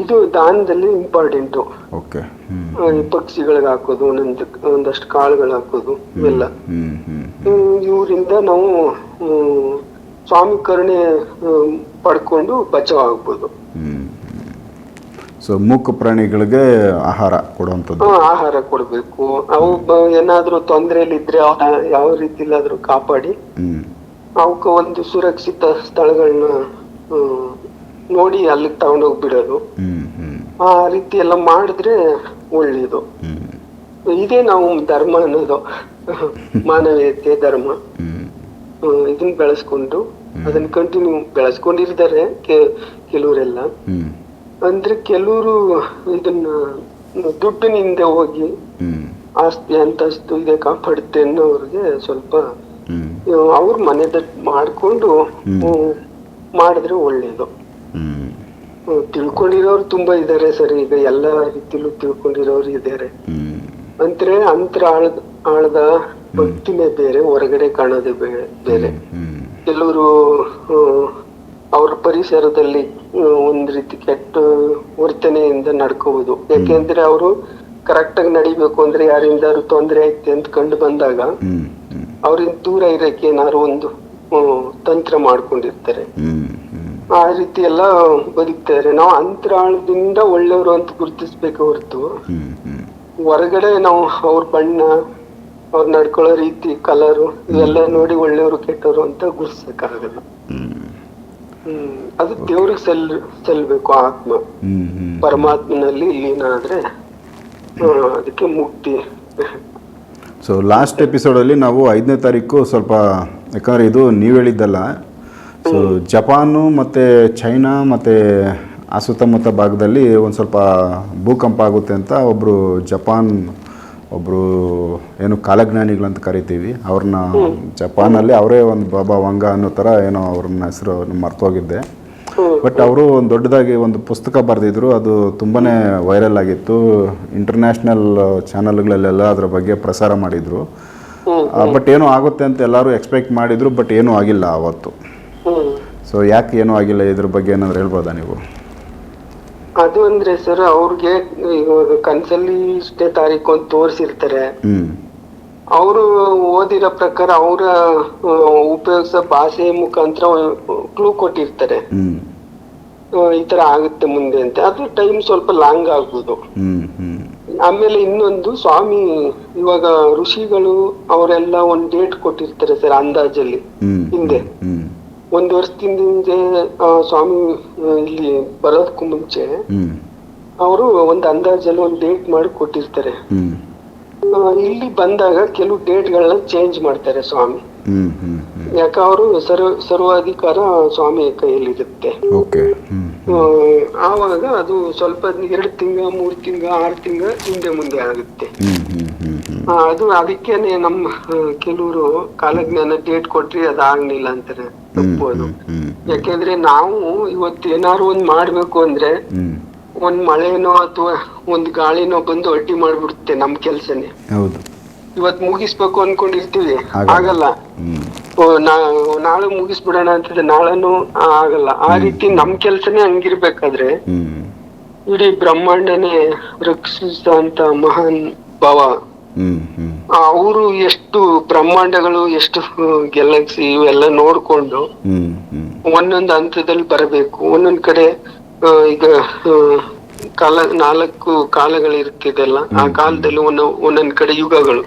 ಇದು ದಾನದಲ್ಲಿ ಇಂಪಾರ್ಟೆಂಟ್ ಪಕ್ಷಿಗಳಿಗೆ ಹಾಕೋದು ಒಂದೊಂದು ಒಂದಷ್ಟು ಕಾಳುಗಳು ಹಾಕೋದು ಹ್ಮ್, ಇವರಿಂದ ನಾವು ಸ್ವಾಮಿ ಕರುಣೆ ಪಡ್ಕೊಂಡು ಬಚಾವ್ ಆಗ್ಬೋದು. ಸೊ ಮೂಕ ಪ್ರಾಣಿಗಳಿಗೆ ಆಹಾರ ಕೊಡುವಂಥದ್ದು. ಆಹಾರ ಕೊಡಬೇಕು. ಅವು ಏನಾದ್ರೂ ತೊಂದ್ರೆಯಲ್ಲಿ ಇದ್ರೆ ಯಾವ ರೀತಿಲಾದ್ರೂ ಕಾಪಾಡಿ. ಅವಕ್ಕ ಒಂದು ಸುರಕ್ಷಿತ ಸ್ಥಳಗಳನ್ನ ನೋಡಿ ಅಲ್ಲಿಗೆ ತಗೊಂಡೋಗಿ ಬಿಡೋದು ಆ ರೀತಿ ಎಲ್ಲ ಮಾಡಿದ್ರೆ ಒಳ್ಳೇದು. ಇದೇ ನಾವು ಧರ್ಮ ಅನ್ನೋದು. ಮಾನವೀಯತೆ ಧರ್ಮ. ಇದನ್ನ ಬೆಳೆಸ್ಕೊಂಡು ಅದನ್ನ ಕಂಟಿನ್ಯೂ ಬೆಳೆಸ್ಕೊಂಡಿರ್ತಾರೆ ಕೆಲವರೆಲ್ಲ. ಅಂದ್ರೆ ಕೆಲವರು ಇದನ್ನ ದುಡ್ಡಿನಿಂದ ಹೋಗಿ ಆಸ್ತಿ ಅಂತಸ್ತು ಇದೆ ಕಾಪಾಡುತ್ತೆ ಅನ್ನೋರಿಗೆ ಸ್ವಲ್ಪ ಅವ್ರ ಮನೆದ ಮಾಡ್ಕೊಂಡು ಮಾಡಿದ್ರೆ ಒಳ್ಳೇದು. ತಿಳ್ಕೊಂಡಿರೋರು ತುಂಬಾ ಇದಾರೆ ಸರಿ. ಈಗ ಎಲ್ಲಾ ರೀತಿಲೂ ತಿಳ್ಕೊಂಡಿರೋರು ಇದಾರೆ. ಅಂದ್ರೆ ಅಂತರ ಆಳದ ಆಳದ ಭಕ್ತಿನೇ ಬೇರೆ ಹೊರಗಡೆ ಕಾಣೋದೇ ಬೇರೆ ಕೆಲವರು ಅವ್ರ ಪರಿಸರದಲ್ಲಿ ಒಂದ್ ರೀತಿ ಕೆಟ್ಟ ವರ್ತನೆಯಿಂದ ನಡ್ಕೋಬಹುದು ಯಾಕೆಂದ್ರೆ ಅವರು ಕರೆಕ್ಟ್ ಆಗಿ ನಡಿಬೇಕು ಅಂದ್ರೆ ಯಾರಿಂದ ತೊಂದರೆ ಐತೆ ಅಂತ ಕಂಡು ಬಂದಾಗ ಅವ್ರಿಂದ ದೂರ ಇರಕ್ಕೆ ಏನಾದ್ರು ಒಂದು ತಂತ್ರ ಮಾಡ್ಕೊಂಡಿರ್ತಾರೆ. ಆ ರೀತಿ ಎಲ್ಲ ಬದುಕ್ತಾರೆ. ನಾವು ಅಂತರಾಳದಿಂದ ಒಳ್ಳೆಯವರು ಅಂತ ಗುರುತಿಸ್ಬೇಕು ಹೊರತು ಹೊರಗಡೆ ನಾವು ಅವ್ರ ಬಣ್ಣ, ಅವ್ರು ನಡ್ಕೊಳ್ಳೋ ರೀತಿ ಕಲರು ಇವೆಲ್ಲ ನೋಡಿ ಒಳ್ಳೆಯವರು ಕೆಟ್ಟವರು ಅಂತ ಗುರ್ಸಕ್ಕಾಗಲ್ಲ ಅದು ದೇವ್ರಿಗೆ ಸೆಲ್ ಸೆಲ್ಬೇಕು ಆತ್ಮ. ಪರಮಾತ್ಮನಲ್ಲಿ ಲೀನ ಆದ್ರೆ ಅದಕ್ಕೆ ಮುಕ್ತಿ. ಸೊ ಲಾಸ್ಟ್ ಎಪಿಸೋಡಲ್ಲಿ ನಾವು ಐದನೇ ತಾರೀಕು ಸ್ವಲ್ಪ ಯಾಕಂದರೆ ಇದು ನೀವು ಹೇಳಿದ್ದಲ್ಲ ಸೊ ಜಪಾನು ಮತ್ತು ಚೈನಾ ಮತ್ತು ಆ ಸುತ್ತಮುತ್ತ ಭಾಗದಲ್ಲಿ ಒಂದು ಸ್ವಲ್ಪ ಭೂಕಂಪ ಆಗುತ್ತೆ ಅಂತ ಒಬ್ಬರು ಜಪಾನ್ ಒಬ್ಬರು ಏನು ಕಾಲಜ್ಞಾನಿಗಳಂತ ಕರಿತೀವಿ, ಅವ್ರನ್ನ ಜಪಾನಲ್ಲಿ ಅವರೇ ಒಂದು ಬಾಬಾ ವಂಗ ಅನ್ನೋ ಥರ ಏನೋ ಅವ್ರನ್ನ ಹೆಸರು ಮರ್ತೋಗಿದ್ದೆ. ಬಟ್ ಅವರು ಒಂದು ದೊಡ್ಡದಾಗಿ ಒಂದು ಪುಸ್ತಕ ಬರೆದಿದ್ರು, ಅದು ತುಂಬಾ ವೈರಲ್ ಆಗಿತ್ತು. ಇಂಟರ್ನ್ಯಾಷನಲ್ ಚಾನಲ್ಗಳಲ್ಲೆಲ್ಲ ಅದರ ಬಗ್ಗೆ ಪ್ರಸಾರ ಮಾಡಿದರು. ಬಟ್ ಏನೂ ಆಗುತ್ತೆ ಅಂತ ಎಲ್ಲರೂ ಎಕ್ಸ್ಪೆಕ್ಟ್ ಮಾಡಿದರು ಬಟ್ ಏನೂ ಆಗಿಲ್ಲ ಅವತ್ತು ಸೊ ಯಾಕೆ ಏನೂ ಆಗಿಲ್ಲ ಇದ್ರ ಬಗ್ಗೆ ಏನಾದರೂ ಹೇಳ್ಬೋದಾ ನೀವು? ಅದು ಅಂದ್ರೆ ಸರ್ ಅವ್ರಿಗೆ ಇವಾಗ ಕನ್ಸಲ್ಲಿ ಇಷ್ಟೇ ತಾರೀಕು ಅಂತ ತೋರಿಸಿರ್ತಾರೆ. ಅವರು ಓದಿರೋ ಪ್ರಕಾರ ಅವರ ಉಪಯೋಗಿಸೋ ಭಾಷೆ ಮುಖಾಂತರ ಕ್ಲೂ ಕೊಟ್ಟಿರ್ತಾರೆ. ಆ, ಈ ತರ ಆಗುತ್ತೆ ಮುಂದೆ ಅಂತ. ಅದು ಟೈಮ್ ಸ್ವಲ್ಪ ಲಾಂಗ್ ಆಗ್ಬೋದು. ಆಮೇಲೆ ಇನ್ನೊಂದು ಸ್ವಾಮಿ ಇವಾಗ ಋಷಿಗಳು ಅವರೆಲ್ಲ ಒಂದ್ ಡೇಟ್ ಕೊಟ್ಟಿರ್ತಾರೆ ಸರ್ ಅಂದಾಜಲ್ಲಿ. ಹಿಂದೆ. ಒಂದ್ ವರ್ಷದಿಂದ ಹಿಂದೆ ಆ, ಸ್ವಾಮಿ ಆ, ಇಲ್ಲಿ ಬರೋದಕ್ಕೂ ಮುಂಚೆ ಅವರು ಒಂದು ಅಂದಾಜಲ್ಲಿ ಒಂದು ಡೇಟ್ ಮಾಡಿ ಕೊಟ್ಟಿರ್ತಾರೆ. ಆ, ಇಲ್ಲಿ ಬಂದಾಗ ಕೆಲವು ಡೇಟ್ಗಳನ್ನ ಚೇಂಜ್ ಮಾಡ್ತಾರೆ ಸ್ವಾಮಿ. ಯಾಕ ಅವರು ಸರ್ವ ಸರ್ವಾಧಿಕಾರ ಸ್ವಾಮಿಯ ಕೈಯಲ್ಲಿರುತ್ತೆ. ಓಕೆ. ಆ, ಆವಾಗ ಅದು ಸ್ವಲ್ಪ ಎರಡು ತಿಂಗ ಮೂರು ತಿಂಗ ಆರು ತಿಂಗ ಹಿಂದೆ ಮುಂದೆ ಆಗುತ್ತೆ. ಅದು ಅದಕ್ಕೇನೆ ನಮ್ಮ ಕೆಲವರು ಕಾಲಜ್ಞಾನ ಡೇಟ್ ಕೊಟ್ರಿ ಅದಾಗ್ಲಿಲ್ಲ ಅಂತಾರೆ. ತಪ್ಪು ಅದು ಯಾಕೆಂದ್ರೆ ನಾವು ಇವತ್ತು ಏನಾದ್ರು ಒಂದ್ ಮಾಡ್ಬೇಕು ಅಂದ್ರೆ ಒಂದ್ ಮಳೆನೋ ಅಥವಾ ಒಂದ್ ಗಾಳಿನೋ ಬಂದು ಅಡ್ಡಿ ಮಾಡ್ಬಿಡುತ್ತೆ ನಮ್ ಕೆಲ್ಸನೇ. ಇವತ್ ಮುಗಿಸ್ಬೇಕು ಅನ್ಕೊಂಡಿರ್ತೀವಿ. ಆಗಲ್ಲ. ನಾಳೆ ಮುಗಿಸ್ಬಿಡೋಣ ಅಂತಂದ್ರೆ ನಾಳೆನೂ ಆಗಲ್ಲ. ಆ ರೀತಿ ನಮ್ ಕೆಲ್ಸನೇ ಹಂಗಿರ್ಬೇಕಾದ್ರೆ ಇಡೀ ಬ್ರಹ್ಮಾಂಡನೇ ರಕ್ಷಿಸಿದಂತ ಮಹಾನ್ ಭಾವ. ಅವರು ಎಷ್ಟು ಬ್ರಹ್ಮಾಂಡಗಳು ಎಷ್ಟು ಗೆಲಕ್ಸಿ ಇವೆಲ್ಲ ನೋಡ್ಕೊಂಡು ಒಂದೊಂದು ಹಂತದಲ್ಲಿ ಬರಬೇಕು. ಒಂದೊಂದ್ ಕಡೆ ಈಗ ಕಾಲ ನಾಲ್ಕು ಕಾಲಗಳಿರ್ತಿದೆಲ್ಲ ಆ ಕಾಲದಲ್ಲಿ ಒಂದೊ ಒಂದೊಂದ್ ಕಡೆ ಯುಗಗಳು.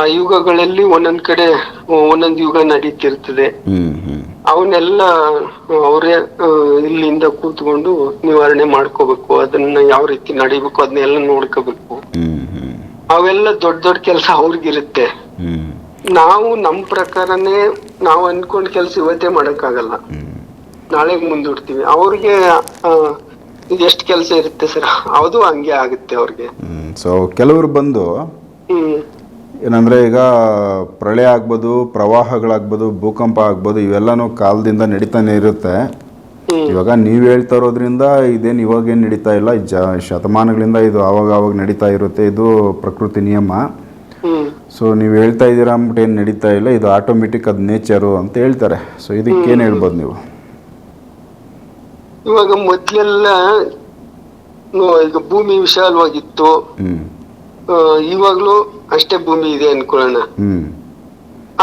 ಆ ಯುಗಗಳಲ್ಲಿ ಒಂದೊಂದ್ ಕಡೆ ಒಂದೊಂದ್ ಯುಗ ನಡೀತಿರ್ತದೆ. ಅವನ್ನೆಲ್ಲ ಅವರೇ ಇಲ್ಲಿಂದ ಕೂತ್ಕೊಂಡು ನಿವಾರಣೆ ಮಾಡ್ಕೋಬೇಕು. ಅದನ್ನ ಯಾವ ರೀತಿ ನಡಿಬೇಕು ಅದನ್ನೆಲ್ಲ ನೋಡ್ಕೋಬೇಕು. ಅವೆಲ್ಲ ದೊಡ್ಡ ದೊಡ್ಡ ಕೆಲಸ ಅವ್ರಿಗಿರುತ್ತೆ. ನಾವು ನಮ್ ಪ್ರಕಾರನೇ ನಾವು ಅನ್ಕೊಂಡ್ ಕೆಲಸ ಇವತ್ತೇ ಮಾಡಕ್ಕಾಗಲ್ಲ. ನಾಳೆ ನಾಳೆಗ್ ಮುಂದೂಡ್ತೀವಿ. ಅವ್ರಿಗೆ ಎಷ್ಟು ಕೆಲಸ ಇರುತ್ತೆ ಸರ್? ಅದು ಹಂಗೆ ಆಗುತ್ತೆ ಅವ್ರಿಗೆ. ಸೊ ಕೆಲವರು ಬಂದು ಏನಂದ್ರೆ ಈಗ ಪ್ರಳಯ ಆಗ್ಬೋದು ಪ್ರವಾಹಗಳಾಗ್ಬೋದು ಭೂಕಂಪ ಆಗ್ಬೋದು ಇವೆಲ್ಲನೂ ಕಾಲದಿಂದ ನಡೀತಾನೆ ಇರುತ್ತೆ. ಇವಾಗ ನೀವು ಹೇಳ್ತಾ ಇರೋದ್ರಿಂದ ಇದೇನು ಇವಾಗೇನು ನಡೀತಾ ಇಲ್ಲ. ಜ ಶತಮಾನಗಳಿಂದ ಇದು ಆವಾಗ ಆವಾಗ ನಡೀತಾ ಇರುತ್ತೆ. ಇದು ಪ್ರಕೃತಿ ನಿಯಮ. ಸೊ ನೀವು ಹೇಳ್ತಾ ಇದ್ದೀರಾ ಅಂದ್ಬಿಟ್ಟು ಏನು ನಡೀತಾ ಇಲ್ಲ. ಇದು ಆಟೋಮೆಟಿಕ್ ಅದು ನೇಚರು ಅಂತ ಹೇಳ್ತಾರೆ. ಸೊ ಇದಕ್ಕೇನು ಹೇಳ್ಬೋದು ನೀವು? ಇವಾಗ ಮೊದ್ಲೆಲ್ಲ ಈಗ ಭೂಮಿ ವಿಶಾಲವಾಗಿತ್ತು. ಇವಾಗ್ಲೂ ಅಷ್ಟೇ ಭೂಮಿ ಇದೆ ಅನ್ಕೊಳ್ಳೋಣ.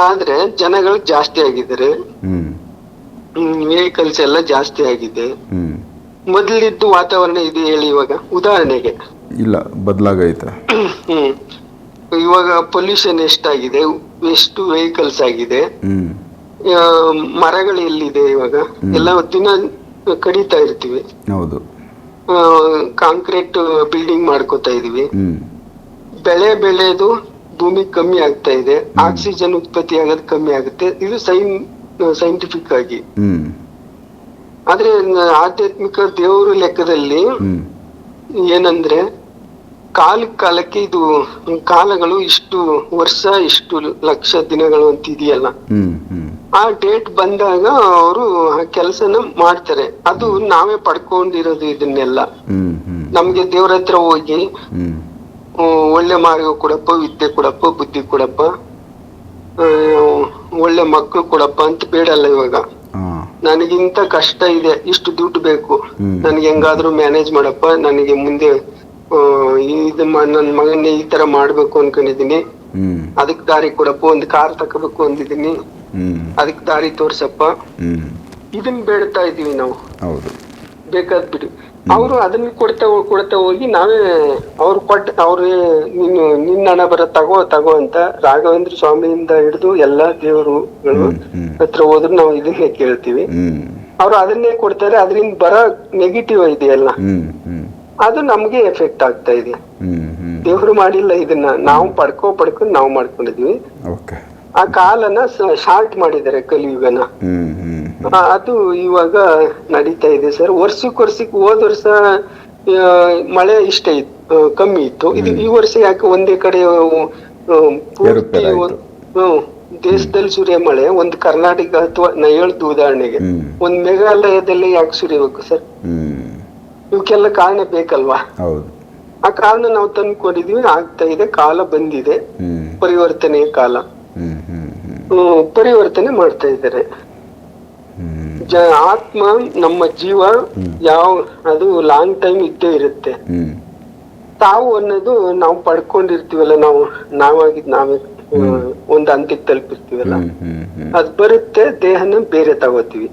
ಆದ್ರೆ ಜನಗಳು ಜಾಸ್ತಿ ಆಗಿದ್ದಾರೆ. ವೆಹಿಕಲ್ಸ್ ಎಲ್ಲ ಜಾಸ್ತಿ ಆಗಿದೆ. ಮೊದಲಿದ್ದು ವಾತಾವರಣ ಇದೆ ಹೇಳಿ ಇವಾಗ. ಉದಾಹರಣೆಗೆ. ಇಲ್ಲ ಬದಲಾಗೈತೆ. ಹ್ಮ್ ಇವಾಗ ಪೊಲ್ಯೂಷನ್ ಎಷ್ಟಾಗಿದೆ? ಎಷ್ಟು ವೆಹಿಕಲ್ಸ್ ಆಗಿದೆ? ಆ, ಮರಗಳು ಎಲ್ಲಿದೆ ಇವಾಗ? ಎಲ್ಲ ದಿನ ಕಡಿತಾ ಇರ್ತೀವಿ. ಹೌದು. ಕಾಂಕ್ರೀಟ್ ಬಿಲ್ಡಿಂಗ್ ಮಾಡ್ಕೋತಾ ಇದೀವಿ ಬೆಳೆ ಬೆಳೆದು ಭೂಮಿ ಕಮ್ಮಿ ಆಗ್ತಾ ಇದೆ. ಆಕ್ಸಿಜನ್ ಉತ್ಪತ್ತಿ ಆಗೋದು ಕಮ್ಮಿ ಆಗುತ್ತೆ. ಇದು ಸೈನ್ ಸೈಂಟಿಫಿಕ್ ಆಗಿ. ಆದ್ರೆ ಆಧ್ಯಾತ್ಮಿಕ ದೇವರ ಲೆಕ್ಕದಲ್ಲಿ ಏನಂದ್ರೆ ಕಾಲ ಕಾಲಕ್ಕೆ ಇದು ಕಾಲಗಳು ಇಷ್ಟು ವರ್ಷ ಇಷ್ಟು ಲಕ್ಷ ದಿನಗಳು ಅಂತ ಇದೆಯಲ್ಲ. ಆ ಡೇಟ್ ಬಂದಾಗ ಅವರು ಆ ಕೆಲಸನ ಮಾಡ್ತಾರೆ. ಅದು ನಾವೇ ಪಡ್ಕೊಂಡಿರೋದು ಇದನ್ನೆಲ್ಲ. ನಮ್ಗೆ ದೇವ್ರ ಹತ್ರ ಹೋಗಿ ಒಳ್ಳೆ ಮಾರ್ಗ ಕೊಡಪ್ಪ ವಿದ್ಯೆ ಕೊಡಪ್ಪ ಬುದ್ಧಿ ಕೊಡಪ್ಪ. ಒಳ್ಳೆ ಮಕ್ಕಳು ಕೊಡಪ್ಪ ಅಂತ ಬೇಡಲ್ಲ ಇವಾಗ. ನನಗಿಂತ ಕಷ್ಟ ಇದೆ ಇಷ್ಟು ದುಡ್ಡು ಬೇಕು. ನನಗೆ ಹೆಂಗಾದ್ರೂ ಮ್ಯಾನೇಜ್ ಮಾಡಪ್ಪ ನನಗೆ ಮುಂದೆ ಇದು ನನ್ನ ನನ್ ಮಗನ್ನೇ ಈ ತರ ಮಾಡ್ಬೇಕು ಅನ್ಕೊಂಡಿದೀನಿ ಅದಕ್ ದಾರಿ ಕೊಡಪ್ಪ ಒಂದು ಕಾರ್ ತಗೋಬೇಕು ಅಂದಿದೀನಿ ಅದಕ್ ದಾರಿ ತೋರ್ಸಪ್ಪ. ಇದನ್ ಬೇಡ್ತಾ ಇದೀವಿ ನಾವು. ಬೇಕಾದ್ ಬಿಡು. ಅವರು ಅದನ್ನ ಕೊಡ್ತಾ ಕೊಡ್ತಾ ಹೋಗಿ ನಾವೇ ಅವ್ರು ಕೊಟ್ಟ ಅವ್ರು ನೀನು ನಿನ್ನ ಹಣ ಬರ ತಗೋ ತಗೋ ಅಂತ ರಾಘವೇಂದ್ರ ಸ್ವಾಮಿಯಿಂದ ಹಿಡಿದು ಎಲ್ಲಾ ದೇವರುಗಳು. ಹತ್ರ ಹೋದ್ರು ನಾವು ಇದನ್ನೇ ಕೇಳ್ತೀವಿ. ಅವ್ರು ಅದನ್ನೇ ಕೊಡ್ತಾರೆ ಅದರಿಂದ ಬರ ನೆಗೆಟಿವ್ ಇದೆಯಲ್ಲ. ಅದು ನಮ್ಗೆ ಎಫೆಕ್ಟ್ ಆಗ್ತಾ ಇದೆ. ದೇವ್ರು ಮಾಡಿಲ್ಲ ಇದನ್ನ. ನಾವು ಪಡ್ಕೋ ಪಡ್ಕೊಂಡು ನಾವು ಮಾಡ್ಕೊಂಡಿದ್ವಿ. ಆ ಕಾಲನ್ನ ಶಾರ್ಟ್ ಮಾಡಿದ್ದಾರೆ ಕಲಿಯುಗನ. ಅದು ಇವಾಗ ನಡೀತಾ ಇದೆ ಸರ್. ವರ್ಷಕ್ಕೆ ವರ್ಷಕ್ಕೆ ಹೋದ ವರ್ಷ ಮಳೆ ಇಷ್ಟ ಇತ್ತು ಕಮ್ಮಿ ಇತ್ತು. ಇದು ಈ ವರ್ಷ ಯಾಕೆ ಒಂದೇ ಕಡೆ ಪೂರ್ತಿ ದೇಶದಲ್ಲಿ ಸುರಿಯ ಮಳೆ ಒಂದು ಕರ್ನಾಟಕ ಅಥವಾ ನಾ ಹೇಳ್ದು ಉದಾಹರಣೆಗೆ. ಒಂದ್ ಮೇಘಾಲಯದಲ್ಲಿ ಯಾಕೆ ಸುರಿಬೇಕು ಸರ್? ಇವಕ್ಕೆಲ್ಲ ಕಾರಣ ಬೇಕಲ್ವಾ? ಆ ಕಾರಣ ನಾವು ತಂದ್ಕೊಂಡಿದೀವಿ ಆಗ್ತಾ ಇದೆ ಕಾಲ ಬಂದಿದೆ. ಪರಿವರ್ತನೆಯ ಕಾಲ. ಪರಿವರ್ತನೆ ಮಾಡ್ತಾ ಇದ್ದಾರೆ. ಆತ್ಮ ನಮ್ಮ ಜೀವ ಯಾವ ಅದು ಲಾಂಗ್ ಟೈಮ್ ಇದ್ದೇ ಇರುತ್ತೆ. ತಾವು ಅನ್ನೋದು ನಾವು ಪಡ್ಕೊಂಡಿರ್ತೀವಲ್ಲ ನಾವು ನಾವಾಗಿದ್ ನಾವೇ ಒಂದ್ ಹಂತಕ್ಕೆ ತಲುಪಿರ್ತೀವಲ್ಲ. ಅದ್ ಬರುತ್ತೆ ದೇಹನ ಬೇರೆ ತಗೋತೀವಿ.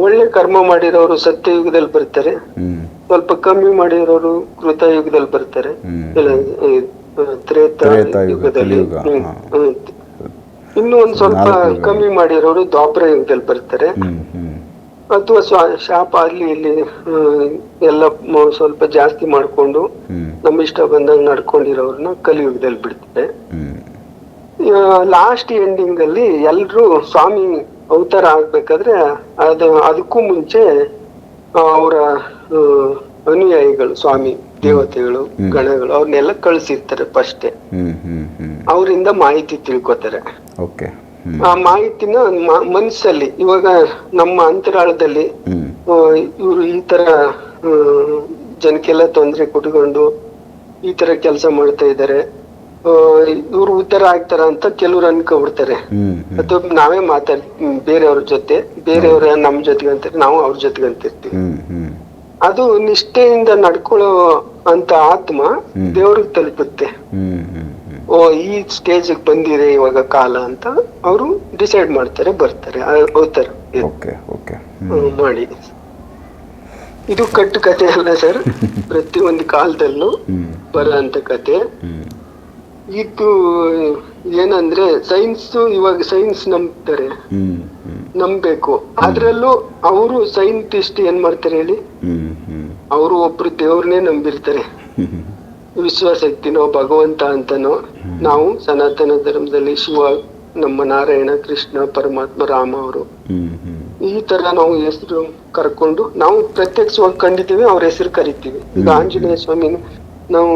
ಒಳ್ಳೆ ಕರ್ಮ ಮಾಡಿರೋರು ಸತ್ಯಯುಗದಲ್ಲಿ ಬರ್ತಾರೆ. ಸ್ವಲ್ಪ ಕಮ್ಮಿ ಮಾಡಿರೋರು ಬರ್ತಾರೆ. ಇಲ್ಲ ಈ, ಆ, ತ್ರೇತ ಯುಗದಲ್ಲಿ ಕಲಿಯುಗ, ಹ್ಮ್, ಹಾ. ಹ್ಮ್. ಇನ್ನು ಒಂದ್ ಸ್ವಲ್ಪ ಕಮ್ಮಿ ಮಾಡಿರೋರು ದ್ವಾಪರ ಯುಗದಲ್ಲಿ ಬರ್ತಾರೆ. ಅಥವಾ ಶಾಪ ಅಲ್ಲಿ ಇಲ್ಲಿ ಎಲ್ಲ ಸ್ವಲ್ಪ ಜಾಸ್ತಿ ಮಾಡ್ಕೊಂಡು ನಮ್ಮ ಇಷ್ಟ ಬಂದಂಗ್ ನಡ್ಕೊಂಡಿರೋರ್ನ ಕಲಿಯುಗದಲ್ಲಿ ಬಿಡ್ತಾರೆ. ಲಾಸ್ಟ್ ಎಂಡಿಂಗ್ ಅಲ್ಲಿ ಎಲ್ರು ಸ್ವಾಮಿ ಅವತಾರ ಆಗ್ಬೇಕಾದ್ರೆ ಅದು ಅದಕ್ಕೂ ಮುಂಚೆ ಅವರ ಅನುಯಾಯಿಗಳು ಸ್ವಾಮಿ ದೇವತೆಗಳು ಗಣಗಳು ಅವ್ರನ್ನೆಲ್ಲ ಕಳಿಸಿರ್ತಾರೆ ಫಸ್ಟೇ. ಅವರಿಂದ ಮಾಹಿತಿ ತಿಳ್ಕೊತಾರೆ. ಓಕೆ. ಆ ಮಾಹಿತಿನ ಮನಸ್ಸಲ್ಲಿ ಇವಾಗ ನಮ್ಮ ಅಂತರಾಳದಲ್ಲಿ ಇವರು ಈ ತರ ಜನಕ್ಕೆಲ್ಲ ತೊಂದರೆ ಕೊಟ್ಕೊಂಡು ಈ ತರ ಕೆಲಸ ಮಾಡ್ತಾ ಇದ್ದಾರೆ. ಇವ್ರು ಉತ್ತರ ಆಗ್ತಾರ ಅಂತ ಕೆಲವ್ರು ಅನ್ಕೊಬಿಡ್ತಾರೆ. ಅಥವಾ ನಾವೇ ಮಾತಾಡ್ ಬೇರೆಯವ್ರ ಜೊತೆ ಬೇರೆಯವ್ರ ನಮ್ ಜೊತೆಗೆ ಅಂತ ನಾವು ಅವ್ರ ಹ್ಮ್ ಅದು ನಿಷ್ಠೆಯಿಂದ ನಡ್ಕೊಳ್ಳೋ ಅಂತ ಆತ್ಮ ದೇವ್ರಿಗೆ ತಲುಪುತ್ತೆ. ಓ ಈ ಸ್ಟೇಜ್ ಬಂದಿದೆ ಇವಾಗ ಕಾಲ ಅಂತ ಅವರು ಡಿಸೈಡ್ ಮಾಡ್ತಾರೆ ಬರ್ತಾರೆ ಹೋಗ್ತಾರೆ. ಓಕೆ ಓಕೆ ಮಾಡಿ. ಇದು ಕಟ್ಟು ಕತೆ ಅಲ್ಲ ಸರ್. ಪ್ರತಿ ಒಂದು ಕಾಲದಲ್ಲೂ ಹ್ಮ್. ಬರೋ ಅಂತ ಕತೆ. ಇದು ಏನಂದ್ರೆ ಸೈನ್ಸ್ ಇವಾಗ ಸೈನ್ಸ್ ನಂಬ್ತಾರೆ. ನಂಬಬೇಕು. ಅದ್ರಲ್ಲೂ ಅವರು ಸೈಂಟಿಸ್ಟ್ ಏನ್ ಮಾಡ್ತಾರೆ ಹೇಳಿ? ಅವರು ಒಬ್ರು ದೇವ್ರನ್ನೇ ನಂಬಿರ್ತಾರೆ. ವಿಶ್ವಶಕ್ತಿನೋ ಭಗವಂತ ಅಂತನೋ ನಾವು ಸನಾತನ ಧರ್ಮದಲ್ಲಿ ಶಿವ ನಮ್ಮ ನಾರಾಯಣ ಕೃಷ್ಣ ಪರಮಾತ್ಮ ರಾಮ ಅವರು. ಈ ತರ ನಾವು ಹೆಸರು ಕರ್ಕೊಂಡು ನಾವು ಪ್ರತ್ಯಕ್ಷವಾಗಿ ಕಂಡಿದ್ದೀವಿ ಅವ್ರ ಹೆಸರು ಕರಿತೀವಿ. ಈಗ ಆಂಜನೇಯ ಸ್ವಾಮಿ ನಾವು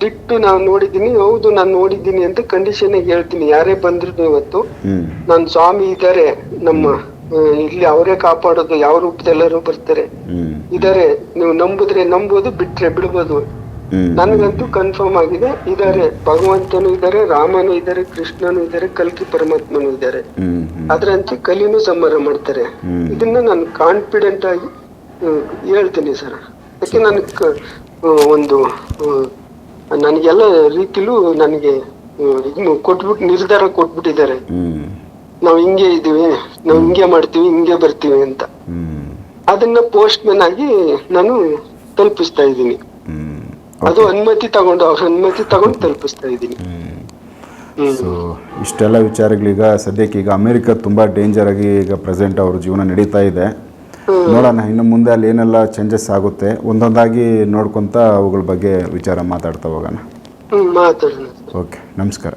ದಿಟ್ಟು ನಾವು ನೋಡಿದ್ದೀನಿ ಹೌದು ನಾನು ನೋಡಿದ್ದೀನಿ ಅಂತ ಕಂಡೀಷನ್ ಹೇಳ್ತೀನಿ. ಯಾರೇ ಬಂದ್ರು ಇವತ್ತು ನಾನು ಸ್ವಾಮಿ ಇದ್ದಾರೆ ನಮ್ಮ ಇಲ್ಲಿ ಅವರೇ ಕಾಪಾಡೋದು ಯಾವ ರೂಪದೆಲ್ಲರೂ ಬರ್ತಾರೆ. ಇದಾರೆ ನೀವು ನಂಬುದ್ರೆ ನಂಬೋದು ಬಿಟ್ರೆ ಬಿಡ್ಬೋದು. ನನಗಂತೂ ಕನ್ಫರ್ಮ್ ಆಗಿದೆ ಇದಾರೆ ಭಗವಂತನು ಇದಾರೆ ರಾಮನು ಇದಾರೆ ಕೃಷ್ಣನು ಇದಾರೆ ಕಲ್ಕಿ ಪರಮಾತ್ಮನು ಇದಾರೆ. ಅದ್ರಂತೆ ಕಲಿನೂ ಸಂಹಾರ ಮಾಡ್ತಾರೆ. ಇದನ್ನ ನಾನು ಕಾನ್ಫಿಡೆಂಟ್ ಆಗಿ ಹೇಳ್ತೀನಿ ಸರ್. ಯಾಕೆ ನನಗೆ ಒಂದು ನನಗೆಲ್ಲ ರೀತಿಲೂ ನನಗೆ ಕೊಟ್ಬಿಟ್ಟು ನಿರ್ಧಾರ ಕೊಟ್ಬಿಟ್ಟಿದ್ದಾರೆ. ನಾವು ಹಿಂಗೆ ಇದೀವಿ ನಾವು ಹಿಂಗೆ ಮಾಡ್ತೀವಿ ಹಿಂಗೆ ಬರ್ತೀವಿ ಅಂತ. ಅದನ್ನ ಪೋಸ್ಟ್ ಮ್ಯಾನ್ ಆಗಿ ನಾನು ತಲುಪಿಸ್ತಾ ಇದ್ದೀನಿ. ಅದು ಅನುಮತಿ ತಗೊಂಡು ಅವ್ರ ಅನುಮತಿ ತಗೊಂಡು ತಲುಪಿಸ್ತಾ ಇದ್ದೀನಿ. ಸೊ ಇಷ್ಟೆಲ್ಲ ವಿಚಾರಗಳೀಗ ಸದ್ಯಕ್ಕೆ ಈಗ ಅಮೆರಿಕ ತುಂಬ ಡೇಂಜರ್ ಆಗಿ ಈಗ ಪ್ರೆಸೆಂಟ್ ಅವ್ರ ಜೀವನ ನಡೀತಾ ಇದೆ. ನೋಡೋಣ ಇನ್ನು ಮುಂದೆ ಅಲ್ಲಿ ಏನೆಲ್ಲ ಚೇಂಜಸ್ ಆಗುತ್ತೆ. ಒಂದೊಂದಾಗಿ ನೋಡ್ಕೊಂತ ಅವುಗಳ ಬಗ್ಗೆ ವಿಚಾರ ಮಾತಾಡ್ತಾ ಹೋಗೋಣ. ಓಕೆ ನಮಸ್ಕಾರ.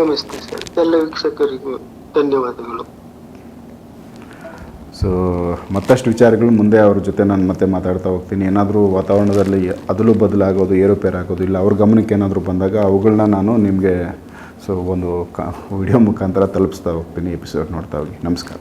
ನಮಸ್ತೆ ಸರ್. ಎಲ್ಲ ವೀಕ್ಷಕರಿಗೂ. ಧನ್ಯವಾದಗಳು. ಸೊ ಮತ್ತಷ್ಟು ವಿಚಾರಗಳು ಮುಂದೆ ಅವ್ರ ಜೊತೆ ನಾನು ಮತ್ತೆ ಮಾತಾಡ್ತಾ ಹೋಗ್ತೀನಿ. ಏನಾದರೂ ವಾತಾವರಣದಲ್ಲಿ ಅದಲು ಬದಲಾಗೋದು, ಏರುಪೇರಾಗೋದು ಇಲ್ಲ, ಅವ್ರ ಗಮನಕ್ಕೆ ಏನಾದರೂ ಬಂದಾಗ ಅವುಗಳನ್ನ ನಾನು ನಿಮಗೆ ಸೊ ಒಂದು ಕ ವಿಡಿಯೋ ಮುಖಾಂತರ ತಲುಪಿಸ್ತಾ ಹೋಗ್ತೀನಿ ಎಪಿಸೋಡ್ ನೋಡ್ತಾ ಹೋಗಿ. ನಮಸ್ಕಾರ.